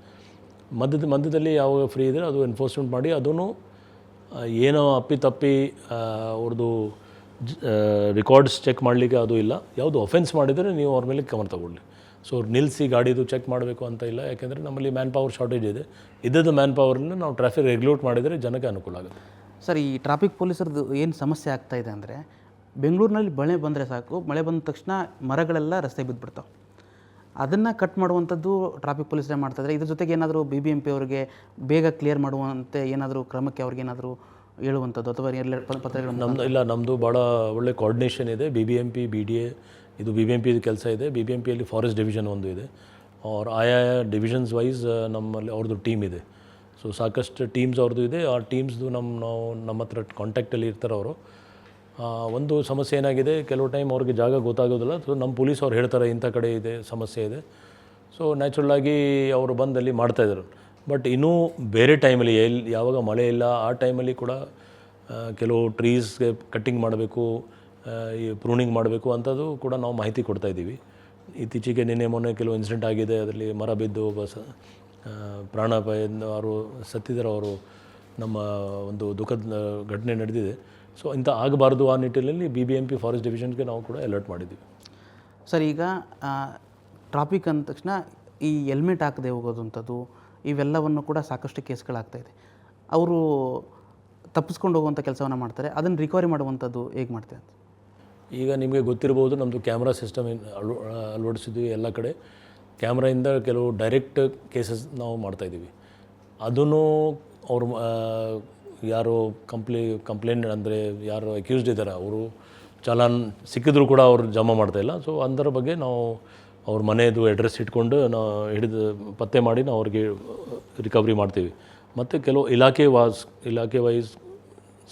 ಮಧ್ಯದ, ಮಧ್ಯದಲ್ಲಿ ಯಾವಾಗ ಫ್ರೀ ಇದ್ದರೆ ಅದು ಎನ್ಫೋರ್ಸ್ಮೆಂಟ್ ಮಾಡಿ, ಅದನ್ನು ಏನೋ ಅಪ್ಪಿತಪ್ಪಿ ಅವ್ರದ್ದು ರೆಕಾರ್ಡ್ಸ್ ಚೆಕ್ ಮಾಡಲಿಕ್ಕೆ ಅದು ಇಲ್ಲ. ಯಾವುದು ಒಫೆನ್ಸ್ ಮಾಡಿದರೆ ನೀವು ಅವ್ರ ಮೇಲೆ ಕವರ್ ತಗೊಳ್ಳಿ. ಸೊ ನಿಲ್ಲಿಸಿ ಗಾಡಿದು ಚೆಕ್ ಮಾಡಬೇಕು ಅಂತ ಇಲ್ಲ. ಯಾಕೆಂದರೆ ನಮ್ಮಲ್ಲಿ ಮ್ಯಾನ್ ಪವರ್ ಶಾರ್ಟೇಜ್ ಇದೆ. ಇದ್ದದ್ದು ಮ್ಯಾನ್ ಪವರ್ನ ನಾವು ಟ್ರಾಫಿಕ್ ರೆಗ್ಯುಲೇಟ್ ಮಾಡಿದರೆ ಜನಕ್ಕೆ ಅನುಕೂಲ ಆಗುತ್ತೆ.
ಸರ್ ಈ ಟ್ರಾಫಿಕ್ ಪೊಲೀಸರದ್ದು ಏನು ಸಮಸ್ಯೆ ಆಗ್ತಾ ಇದೆ ಅಂದರೆ ಬೆಂಗಳೂರಿನಲ್ಲಿ ಮಳೆ ಬಂದರೆ ಸಾಕು ಮಳೆ ಬಂದ ತಕ್ಷಣ ಮರಗಳೆಲ್ಲ ರಸ್ತೆ ಬಿದ್ದುಬಿಡ್ತಾವೆ ಅದನ್ನು ಕಟ್ ಮಾಡುವಂಥದ್ದು ಟ್ರಾಫಿಕ್ ಪೊಲೀಸರೇ ಮಾಡ್ತಾಯಿದ್ರೆ ಇದ್ರ. ಜೊತೆಗೆ ಏನಾದರೂ ಬಿ ಬಿ ಎಂ ಪಿ ಅವರಿಗೆ ಬೇಗ ಕ್ಲಿಯರ್ ಮಾಡುವಂತೆ ಏನಾದರೂ ಕ್ರಮಕ್ಕೆ ಅವ್ರಿಗೆ ಏನಾದರೂ ಹೇಳುವಂಥದ್ದು ಅಥವಾ ಎಲ್ಲ ಪತ್ರಗಳು
ನಮ್ದು ಇಲ್ಲ ನಮ್ಮದು ಭಾಳ ಒಳ್ಳೆ ಕೋರ್ಡಿನೇಷನ್ ಇದೆ. B B M P B D A ಇದು ಬಿ ಬಿ ಎಂ ಪಿ ಕೆಲಸ ಇದೆ. ಬಿ ಬಿ ಎಂ ಪಿಯಲ್ಲಿ ಫಾರೆಸ್ಟ್ ಡಿವಿಷನ್ ಒಂದು ಇದೆ. ಅವ್ರ ಆಯಾ ಡಿವಿಷನ್ಸ್ ವೈಸ್ ನಮ್ಮಲ್ಲಿ ಅವ್ರದ್ದು ಟೀಮ್ ಇದೆ. ಸೊ ಸಾಕಷ್ಟು ಟೀಮ್ಸ್ ಅವ್ರದ್ದು ಇದೆ. ಆ ಟೀಮ್ಸ್ದು ನಮ್ಮ ನಾವು ನಮ್ಮ ಹತ್ರ ಕಾಂಟ್ಯಾಕ್ಟಲ್ಲಿ ಇರ್ತಾರೆ ಅವರು. ಒಂದು ಸಮಸ್ಯೆ ಏನಾಗಿದೆ? ಕೆಲವು ಟೈಮ್ ಅವ್ರಿಗೆ ಜಾಗ ಗೊತ್ತಾಗೋದಿಲ್ಲ. ಸೊ ನಮ್ಮ ಪೊಲೀಸ್ ಅವ್ರು ಹೇಳ್ತಾರೆ, ಇಂಥ ಕಡೆ ಇದೆ, ಸಮಸ್ಯೆ ಇದೆ. ಸೊ ನ್ಯಾಚುರಲ್ಲಾಗಿ ಅವರು ಬಂದಲ್ಲಿ ಮಾಡ್ತಾಯಿದ್ರು ಬಟ್ ಇನ್ನೂ ಬೇರೆ ಟೈಮಲ್ಲಿ ಎಲ್ಲಿ ಯಾವಾಗ ಮಳೆ ಇಲ್ಲ, ಆ ಟೈಮಲ್ಲಿ ಕೂಡ ಕೆಲವು ಟ್ರೀಸ್ಗೆ ಕಟ್ಟಿಂಗ್ ಮಾಡಬೇಕು. ಈ ಪ್ರೂನಿಂಗ್ ಮಾಡಬೇಕು ಅಂಥದ್ದು ಕೂಡ ನಾವು ಮಾಹಿತಿ ಕೊಡ್ತಾ ಇದ್ದೀವಿ. ಇತ್ತೀಚೆಗೆ ನಿನ್ನೆ ಮೊನ್ನೆ ಕೆಲವು ಇನ್ಸಿಡೆಂಟ್ ಆಗಿದೆ, ಅದರಲ್ಲಿ ಮರ ಬಿದ್ದು ಒಬ್ಬ ಸ ಅವರು ಸತ್ತಿದ್ದಾರೆ. ಅವರು ನಮ್ಮ ಒಂದು ದುಃಖದ ಘಟನೆ ನಡೆದಿದೆ. ಸೊ ಇಂಥ ಆಗಬಾರ್ದು ಆ ನಿಟ್ಟಿನಲ್ಲಿ B B M P forest ಡಿವಿಷನ್ಗೆ ನಾವು ಕೂಡ ಅಲರ್ಟ್ ಮಾಡಿದ್ದೀವಿ.
ಸರ್, ಈಗ ಟ್ರಾಫಿಕ್ ಅಂದ ತಕ್ಷಣ ಈ ಹೆಲ್ಮೆಟ್ ಹಾಕದೆ ಹೋಗೋದಂಥದ್ದು, ಇವೆಲ್ಲವನ್ನು ಕೂಡ ಸಾಕಷ್ಟು ಕೇಸ್ಗಳಾಗ್ತಾ ಇದೆ. ಅವರು ತಪ್ಪಿಸ್ಕೊಂಡು ಹೋಗುವಂಥ ಕೆಲಸವನ್ನು ಮಾಡ್ತಾರೆ. ಅದನ್ನು ರಿಕವರಿ ಮಾಡುವಂಥದ್ದು ಹೇಗೆ ಮಾಡ್ತಾರೆ
ಈಗ ನಿಮಗೆ ಗೊತ್ತಿರ್ಬೋದು ನಮ್ಮದು ಕ್ಯಾಮ್ರಾ ಸಿಸ್ಟಮ್ ಅಳು ಅಳವಡಿಸಿದ್ವಿ ಎಲ್ಲ ಕಡೆ. ಕ್ಯಾಮ್ರಾಯಿಂದ ಕೆಲವು ಡೈರೆಕ್ಟ್ ಕೇಸಸ್ ನಾವು ಮಾಡ್ತಾಯಿದ್ದೀವಿ ಅದನ್ನು ಅವರು ಯಾರು ಕಂಪ್ಲೇ, ಕಂಪ್ಲೇಂಟ್ ಅಂದರೆ ಯಾರು ಅಕ್ಯೂಸ್ಡ್ ಇದ್ದಾರೆ, ಅವರು ಚಲಾನ್ ಸಿಕ್ಕಿದ್ರು ಕೂಡ ಅವ್ರು ಜಮಾ ಮಾಡ್ತಾಯಿಲ್ಲ ಸೊ ಅದರ ಬಗ್ಗೆ ನಾವು ಅವ್ರ ಮನೆಯದು ಅಡ್ರೆಸ್ ಇಟ್ಕೊಂಡು ನಾವು ಹಿಡಿದು ಪತ್ತೆ ಮಾಡಿ ನಾವು ಅವ್ರಿಗೆ ರಿಕವರಿ ಮಾಡ್ತೀವಿ. ಮತ್ತು ಕೆಲವು ಇಲಾಖೆ ವಾಸ್ ಇಲಾಖೆ ವೈಸ್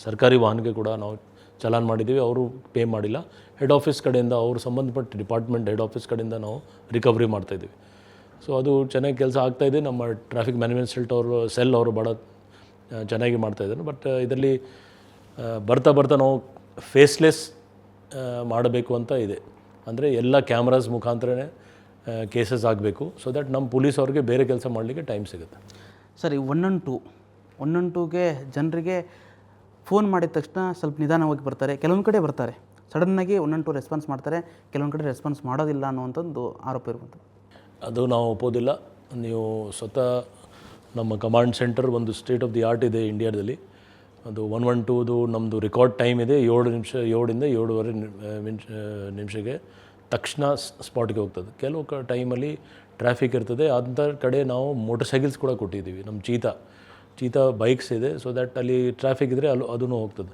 ಸರ್ಕಾರಿ ವಾಹನಕ್ಕೆ ಕೂಡ ನಾವು ಚಲಾನ್ ಮಾಡಿದ್ದೀವಿ, ಅವರು ಪೇ ಮಾಡಿಲ್ಲ. ಹೆಡ್ ಆಫೀಸ್ ಕಡೆಯಿಂದ ಅವರು ಸಂಬಂಧಪಟ್ಟ ಡಿಪಾರ್ಟ್ಮೆಂಟ್ ಹೆಡ್ ಆಫೀಸ್ ಕಡೆಯಿಂದ ನಾವು ರಿಕವರಿ ಮಾಡ್ತಾಯಿದ್ದೀವಿ ಸೊ ಅದು ಚೆನ್ನಾಗಿ ಕೆಲಸ ಆಗ್ತಾಯಿದೆ ನಮ್ಮ ಟ್ರಾಫಿಕ್ ಮ್ಯಾನೇಜ್ಮೆಂಟ್ ಸೆಲ್ಟ್ ಅವರು ಸೆಲ್ ಅವರು ಭಾಳ ಚೆನ್ನಾಗಿ ಮಾಡ್ತಾಯಿದ್ದಾರೆ ಬಟ್ ಇದರಲ್ಲಿ ಬರ್ತಾ ಬರ್ತಾ ನಾವು ಫೇಸ್ಲೆಸ್ ಮಾಡಬೇಕು ಅಂತ ಇದೆ. ಅಂದರೆ ಎಲ್ಲ ಕ್ಯಾಮ್ರಾಸ್ ಮುಖಾಂತರನೇ ಕೇಸಸ್ ಆಗಬೇಕು. ಸೊ ದಟ್ ನಮ್ಮ ಪೊಲೀಸ್ ಅವ್ರಿಗೆ ಬೇರೆ ಕೆಲಸ ಮಾಡಲಿಕ್ಕೆ ಟೈಮ್ ಸಿಗುತ್ತೆ.
ಸರಿ one one two one one ಟೂಗೆ ಜನರಿಗೆ ಫೋನ್ ಮಾಡಿದ ತಕ್ಷಣ ಸ್ವಲ್ಪ ನಿಧಾನವಾಗಿ ಬರ್ತಾರೆ. ಕೆಲವೊಂದು ಕಡೆ ಬರ್ತಾರೆ. ಸಡನ್ನಾಗಿ ಒನ್ ಟು ರೆಸ್ಪಾನ್ಸ್ ಮಾಡ್ತಾರೆ. ಕೆಲವೊಂದು ಕಡೆ ರೆಸ್ಪಾನ್ಸ್ ಮಾಡೋದಿಲ್ಲ ಅನ್ನುವಂಥದ್ದು ಆರೋಪ ಇರುವಂಥದ್ದು.
ಅದು ನಾವು ಒಪ್ಪೋದಿಲ್ಲ. ನೀವು ಸ್ವತಃ ನಮ್ಮ ಕಮಾಂಡ್ ಸೆಂಟರ್ ಒಂದು ಸ್ಟೇಟ್ ಆಫ್ ದಿ ಆರ್ಟ್ ಇದೆ ಇಂಡಿಯಾದಲ್ಲಿ. ಅದು ಒನ್ ಒನ್ ಟೂದು ನಮ್ಮದು ರೆಕಾರ್ಡ್ ಟೈಮ್ ಇದೆ. ಏಳು ನಿಮಿಷ ಏಳಿಂದ ಏಳುವರೆ ನಿಮಿಷ ನಿಮಿಷಕ್ಕೆ ತಕ್ಷಣ ಸ್ಪಾಟ್ಗೆ ಹೋಗ್ತದೆ. ಕೆಲವು ಕ ಟೈಮಲ್ಲಿ ಟ್ರಾಫಿಕ್ ಇರ್ತದೆ. ಅಂಥ ಕಡೆ ನಾವು ಮೋಟರ್ ಸೈಕಲ್ಸ್ ಕೂಡ ಕೊಟ್ಟಿದ್ದೀವಿ. ನಮ್ಮ ಚೀತಾ. ಚೀತಾ ಬೈಕ್ಸ್ ಇದೆ ಸೊ ದ್ಯಾಟ್ ಅಲ್ಲಿ ಟ್ರಾಫಿಕ್ ಇದ್ದರೆ ಅಲ್ಲೂ ಅದೂ ಹೋಗ್ತದೆ.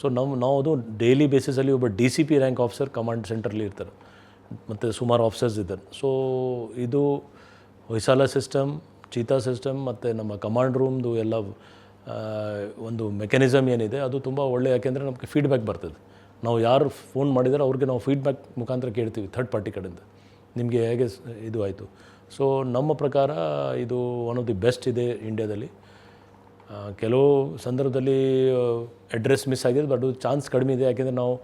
ಸೊ ನಮ್ಮ ನಾವು ಅದು ಡೈಲಿ ಬೇಸಿಸಲ್ಲಿ ಒಬ್ಬ D C P rank officer command ಸೆಂಟ್ರಲ್ಲಿ ಇರ್ತಾರೆ. ಮತ್ತು ಸುಮಾರು ಆಫೀಸರ್ಸ್ ಇದ್ದಾರೆ. ಸೊ ಇದು ಹೊಯ್ಸಾಲ ಸಿಸ್ಟಮ್ ಚೀತಾ ಸಿಸ್ಟಮ್ ಮತ್ತು ನಮ್ಮ ಕಮಾಂಡ್ ರೂಮ್ದು ಎಲ್ಲ ಒಂದು ಮೆಕ್ಯಾನಿಸಮ್ ಏನಿದೆ, ಅದು ತುಂಬ ಒಳ್ಳೆ, ಯಾಕೆಂದರೆ ನಮಗೆ ಫೀಡ್ಬ್ಯಾಕ್ ಬರ್ತದೆ. ನಾವು ಯಾರು ಫೋನ್ ಮಾಡಿದರೆ ಅವ್ರಿಗೆ ನಾವು ಫೀಡ್ಬ್ಯಾಕ್ ಮುಖಾಂತರ ಕೇಳ್ತೀವಿ ಥರ್ಡ್ ಪಾರ್ಟಿ ಕಡೆಯಿಂದ. ನಿಮಗೆ ಹೇಗೆ ಇದು ಆಯಿತು. ಸೊ ನಮ್ಮ ಪ್ರಕಾರ ಇದು ಒನ್ ಆಫ್ ದಿ ಬೆಸ್ಟ್ ಇದೆ ಇಂಡಿಯಾದಲ್ಲಿ ಕೆಲವು ಸಂದರ್ಭದಲ್ಲಿ ಅಡ್ರೆಸ್ ಮಿಸ್ ಆಗಿದೆ ಬಟ್ ಚಾನ್ಸ್ ಕಡಿಮೆ ಇದೆ. ಯಾಕೆಂದರೆ ನಾವು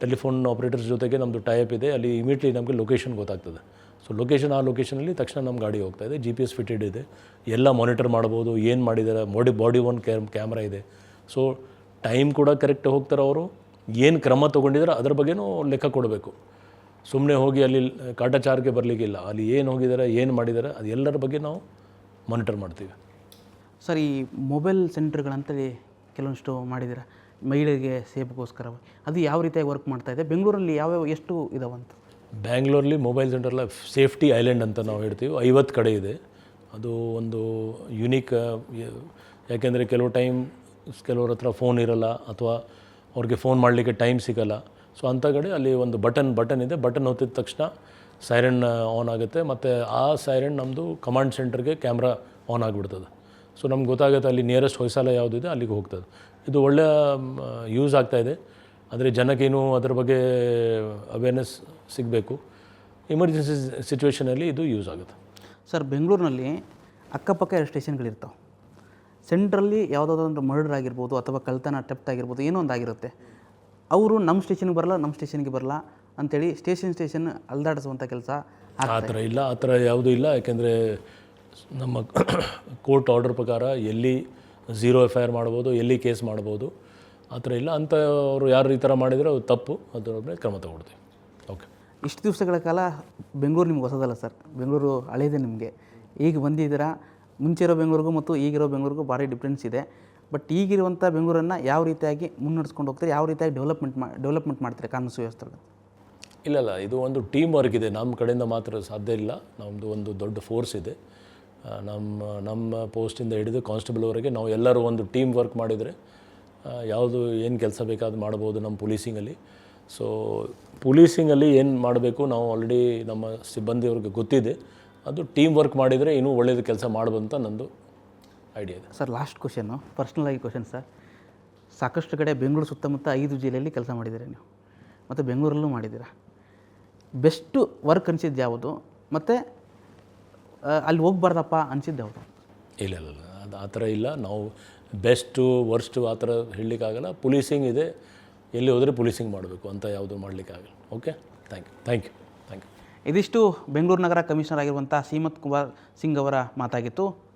ಟೆಲಿಫೋನ್ ಆಪ್ರೇಟರ್ಸ್ ಜೊತೆಗೆ ನಮ್ಮದು ಟೈಪ್ ಇದೆ. ಅಲ್ಲಿ ಇಮಿಡಿಯೇಟ್ಲಿ ನಮಗೆ ಲೊಕೇಶನ್ ಗೊತ್ತಾಗ್ತದೆ. ಸೊ ಲೊಕೇಶನ್ ಆ ಲೊಕೇಶನಲ್ಲಿ ತಕ್ಷಣ ನಮ್ಮ ಗಾಡಿ ಹೋಗ್ತಾ ಇದೆ. ಜಿ ಪಿ ಎಸ್ ಫಿಟೆಡ್ ಇದೆ. ಎಲ್ಲ ಮಾನಿಟರ್ ಮಾಡ್ಬೋದು. ಏನು ಮಾಡಿದ್ದಾರೆ? ಮೋಡಿ ಬಾಡಿ ಒನ್ ಕ್ಯಾಮ್ ಕ್ಯಾಮ್ರಾ ಇದೆ. ಸೊ ಟೈಮ್ ಕೂಡ ಕರೆಕ್ಟ್ ಹೋಗ್ತಾರೆ ಅವರು. ಏನು ಕ್ರಮ ತೊಗೊಂಡಿದ್ದಾರೆ? ಅದ್ರ ಬಗ್ಗೆನೂ ಲೆಕ್ಕ ಕೊಡಬೇಕು. ಸುಮ್ಮನೆ ಹೋಗಿ ಅಲ್ಲಿ ಕಾಟಾಚಾರಕ್ಕೆ ಬರಲಿಕ್ಕಿಲ್ಲ. ಅಲ್ಲಿ ಏನು ಹೋಗಿದ್ದಾರೆ? ಏನು ಮಾಡಿದ್ದಾರೆ? ಅದು ಎಲ್ಲರ ಬಗ್ಗೆ ನಾವು ಮಾನಿಟರ್ ಮಾಡ್ತೀವಿ.
ಸರ್, ಈ ಮೊಬೈಲ್ ಸೆಂಟರ್ಗಳಂತೇಳಿ ಕೆಲವೊಂದಿಷ್ಟು ಮಾಡಿದ್ದೀರಾ? ಮಹಿಳೆಗೆ ಸೇಫ್ಗೋಸ್ಕರ ಅದು ಯಾವ ರೀತಿಯಾಗಿ ವರ್ಕ್ ಮಾಡ್ತಾ ಇದೆ? ಬೆಂಗಳೂರಲ್ಲಿ ಯಾವ್ಯಾವ, ಎಷ್ಟು ಇದಾವಂತ
ಬ್ಯಾಂಗ್ಳೂರಲ್ಲಿ ಮೊಬೈಲ್ ಸೆಂಟರ್ಲ ಸೇಫ್ಟಿ ಐಲ್ಯಾಂಡ್ ಅಂತ ನಾವು ಹೇಳ್ತೀವಿ. ಐವತ್ತು ಕಡೆ ಇದೆ. ಅದು ಒಂದು ಯುನೀಕ್ ಯಾಕೆಂದರೆ ಕೆಲವು ಟೈಮ್ ಕೆಲವ್ರ ಹತ್ರ ಫೋನ್ ಇರಲ್ಲ ಅಥವಾ ಅವ್ರಿಗೆ ಫೋನ್ ಮಾಡಲಿಕ್ಕೆ ಟೈಮ್ ಸಿಗಲ್ಲ. ಸೊ, ಅಂಥ ಕಡೆ ಅಲ್ಲಿ ಒಂದು ಬಟನ್ ಬಟನ್ ಇದೆ. ಬಟನ್ ಒತ್ತಿದ ತಕ್ಷಣ ಸೈರನ್ ಆನ್ ಆಗುತ್ತೆ. ಮತ್ತು ಆ ಸೈರನ್ ನಮ್ಮದು ಕಮಾಂಡ್ ಸೆಂಟರ್ಗೆ ಕ್ಯಾಮ್ರಾ ಆನ್ ಆಗಿಬಿಡ್ತದೆ. ಸೊ ನಮ್ಗೆ ಗೊತ್ತಾಗುತ್ತೆ ಅಲ್ಲಿ ನಿಯರೆಸ್ಟ್ ಹೊಯ್ಸಾಲ ಯಾವುದಿದೆ ಅಲ್ಲಿಗೆ ಹೋಗ್ತದೆ. ಇದು ಒಳ್ಳೆಯ ಯೂಸ್ ಆಗ್ತಾ ಇದೆ. ಆದರೆ ಜನಕ್ಕೇನು ಅದರ ಬಗ್ಗೆ ಅವೇರ್ನೆಸ್ ಸಿಗಬೇಕು. ಎಮರ್ಜೆನ್ಸಿ ಸಿಚುವೇಷನಲ್ಲಿ ಇದು ಯೂಸ್ ಆಗುತ್ತೆ.
ಸರ್ ಬೆಂಗಳೂರಿನಲ್ಲಿ ಅಕ್ಕಪಕ್ಕ ಎರಡು ಸ್ಟೇಷನ್ಗಳಿರ್ತಾವೆ ಸೆಂಟ್ರಲ್ಲಿ ಯಾವುದಾದ್ರು ಒಂದು ಮರ್ಡರ್ ಆಗಿರ್ಬೋದು ಅಥವಾ ಕಳ್ತನ ಅಟೆಪ್ಟ್ ಆಗಿರ್ಬೋದು ಏನೋ ಒಂದು ಆಗಿರುತ್ತೆ. ಅವರು ನಮ್ಮ ಸ್ಟೇಷನ್ಗೆ ಬರಲ್ಲ ನಮ್ಮ ಸ್ಟೇಷನ್ಗೆ ಬರಲ್ಲ ಅಂಥೇಳಿ ಸ್ಟೇಷನ್ ಸ್ಟೇಷನ್ ಅಲ್ದಾಡಿಸುವಂಥ ಕೆಲಸ
ಆ ಥರ ಇಲ್ಲ ಆ ಥರ ಯಾವುದೂ ಇಲ್ಲ. ಯಾಕೆಂದರೆ ನಮ್ಮ ಕೋರ್ಟ್ ಆರ್ಡರ್ ಪ್ರಕಾರ ಎಲ್ಲಿ ಝೀರೋ ಎಫ್ ಐ ಆರ್ ಮಾಡ್ಬೋದು ಎಲ್ಲಿ ಕೇಸ್ ಮಾಡ್ಬೋದು ಆ ಥರ ಇಲ್ಲ. ಅಂತ ಅವರು ಯಾರು ಈ ಥರ ಮಾಡಿದರೆ ಅದು ತಪ್ಪು. ಅದರ ಮೇಲೆ ಕ್ರಮ ತಗೊಳ್ತೀವಿ. ಓಕೆ.
ಇಷ್ಟು ದಿವಸಗಳ ಕಾಲ ಬೆಂಗಳೂರು ನಿಮ್ಗೆ ಹೊಸದಲ್ಲ ಸರ್? ಬೆಂಗಳೂರು ಹಳೇದೆ ನಿಮಗೆ. ಈಗ ಬಂದಿದ್ದೀರಾ ಮುಂಚೆ ಇರೋ ಬೆಂಗಳೂರಿಗೂ ಮತ್ತು ಈಗಿರೋ ಬೆಂಗಳೂರಿಗೂ ಭಾರಿ ಡಿಫ್ರೆನ್ಸ್ ಇದೆ. ಬಟ್ ಈಗಿರುವಂಥ ಬೆಂಗಳೂರನ್ನು ಯಾವ ರೀತಿಯಾಗಿ ಮುನ್ನಡೆಸ್ಕೊಂಡು ಹೋಗ್ತಾರೆ ಯಾವ ರೀತಿಯಾಗಿ ಡೆವಲಪ್ಮೆಂಟ್ ಮಾ ಡೆವಲಪ್ಮೆಂಟ್ ಮಾಡ್ತಾರೆ ಕಾನೂನು ಸುವ್ಯವಸ್ಥೆ
ಇಲ್ಲ ಇಲ್ಲ. ಇದು ಒಂದು ಟೀಮ್ ವರ್ಕ್ ಇದೆ. ನಮ್ಮ ಕಡೆಯಿಂದ ಮಾತ್ರ ಸಾಧ್ಯ ಇಲ್ಲ. ನಮ್ಮದು ಒಂದು ದೊಡ್ಡ ಫೋರ್ಸ್ ಇದೆ. ನಮ್ಮ ನಮ್ಮ ಪೋಸ್ಟಿಂದ ಹಿಡಿದು ಕಾನ್ಸ್ಟೇಬಲ್ವರೆಗೆ ನಾವು ಎಲ್ಲರೂ ಒಂದು ಟೀಮ್ ವರ್ಕ್ ಮಾಡಿದರೆ ಯಾವುದು ಏನು ಕೆಲಸ ಬೇಕಾದ ಮಾಡ್ಬೋದು ನಮ್ಮ ಪೊಲೀಸಿಂಗಲ್ಲಿ. ಸೊ ಪೊಲೀಸಿಂಗಲ್ಲಿ ಏನು ಮಾಡಬೇಕು ನಾವು ಆಲ್ರೆಡಿ ನಮ್ಮ ಸಿಬ್ಬಂದಿಯವ್ರಿಗೆ ಗೊತ್ತಿದೆ. ಅದು ಟೀಮ್ ವರ್ಕ್ ಮಾಡಿದರೆ ಇನ್ನೂ ಒಳ್ಳೆಯದು ಕೆಲಸ ಮಾಡ್ಬೋದು ಅಂತ ನಂದು ಐಡಿಯಾ ಇದೆ.
ಸರ್ ಲಾಸ್ಟ್ ಕ್ವಶನ್ನು ಪರ್ಸ್ನಲ್ ಆಗಿ ಕ್ವಶನ್ ಸರ್ ಸಾಕಷ್ಟು ಕಡೆ ಬೆಂಗಳೂರು ಸುತ್ತಮುತ್ತ ಐದು ಜಿಲ್ಲೆಯಲ್ಲಿ ಕೆಲಸ ಮಾಡಿದ್ದೀರಾ ನೀವು? ಮತ್ತು ಬೆಂಗಳೂರಲ್ಲೂ ಮಾಡಿದ್ದೀರಾ? ಬೆಸ್ಟು ವರ್ಕ್ ಅನಿಸಿದ್ದು ಯಾವುದು? ಮತ್ತು ಅಲ್ಲಿ ಹೋಗ್ಬಾರ್ದಪ್ಪ ಅನಿಸಿದ್ದೆ ಅವರು.
ಇಲ್ಲ ಇಲ್ಲ ಇಲ್ಲ. ಅದು ಆ ಥರ ಇಲ್ಲ. ನಾವು ಬೆಸ್ಟು ವರ್ಸ್ಟು ಆ ಥರ ಹೇಳಲಿಕ್ಕಾಗಲ್ಲ. ಪೊಲೀಸಿಂಗ್ ಇದೆ. ಎಲ್ಲಿ ಹೋದರೆ ಪೊಲೀಸಿಂಗ್ ಮಾಡಬೇಕು ಅಂತ ಯಾವುದು ಮಾಡಲಿಕ್ಕಾಗಲ್ಲ. Okay? Thank you. Thank you. Thank you.
ಇದಿಷ್ಟು ಬೆಂಗಳೂರು ನಗರ ಕಮಿಷನರ್ ಆಗಿರುವಂಥ ಸೀಮತ್ ಕುಮಾರ್ ಸಿಂಗ್ ಅವರ ಮಾತಾಗಿತ್ತು.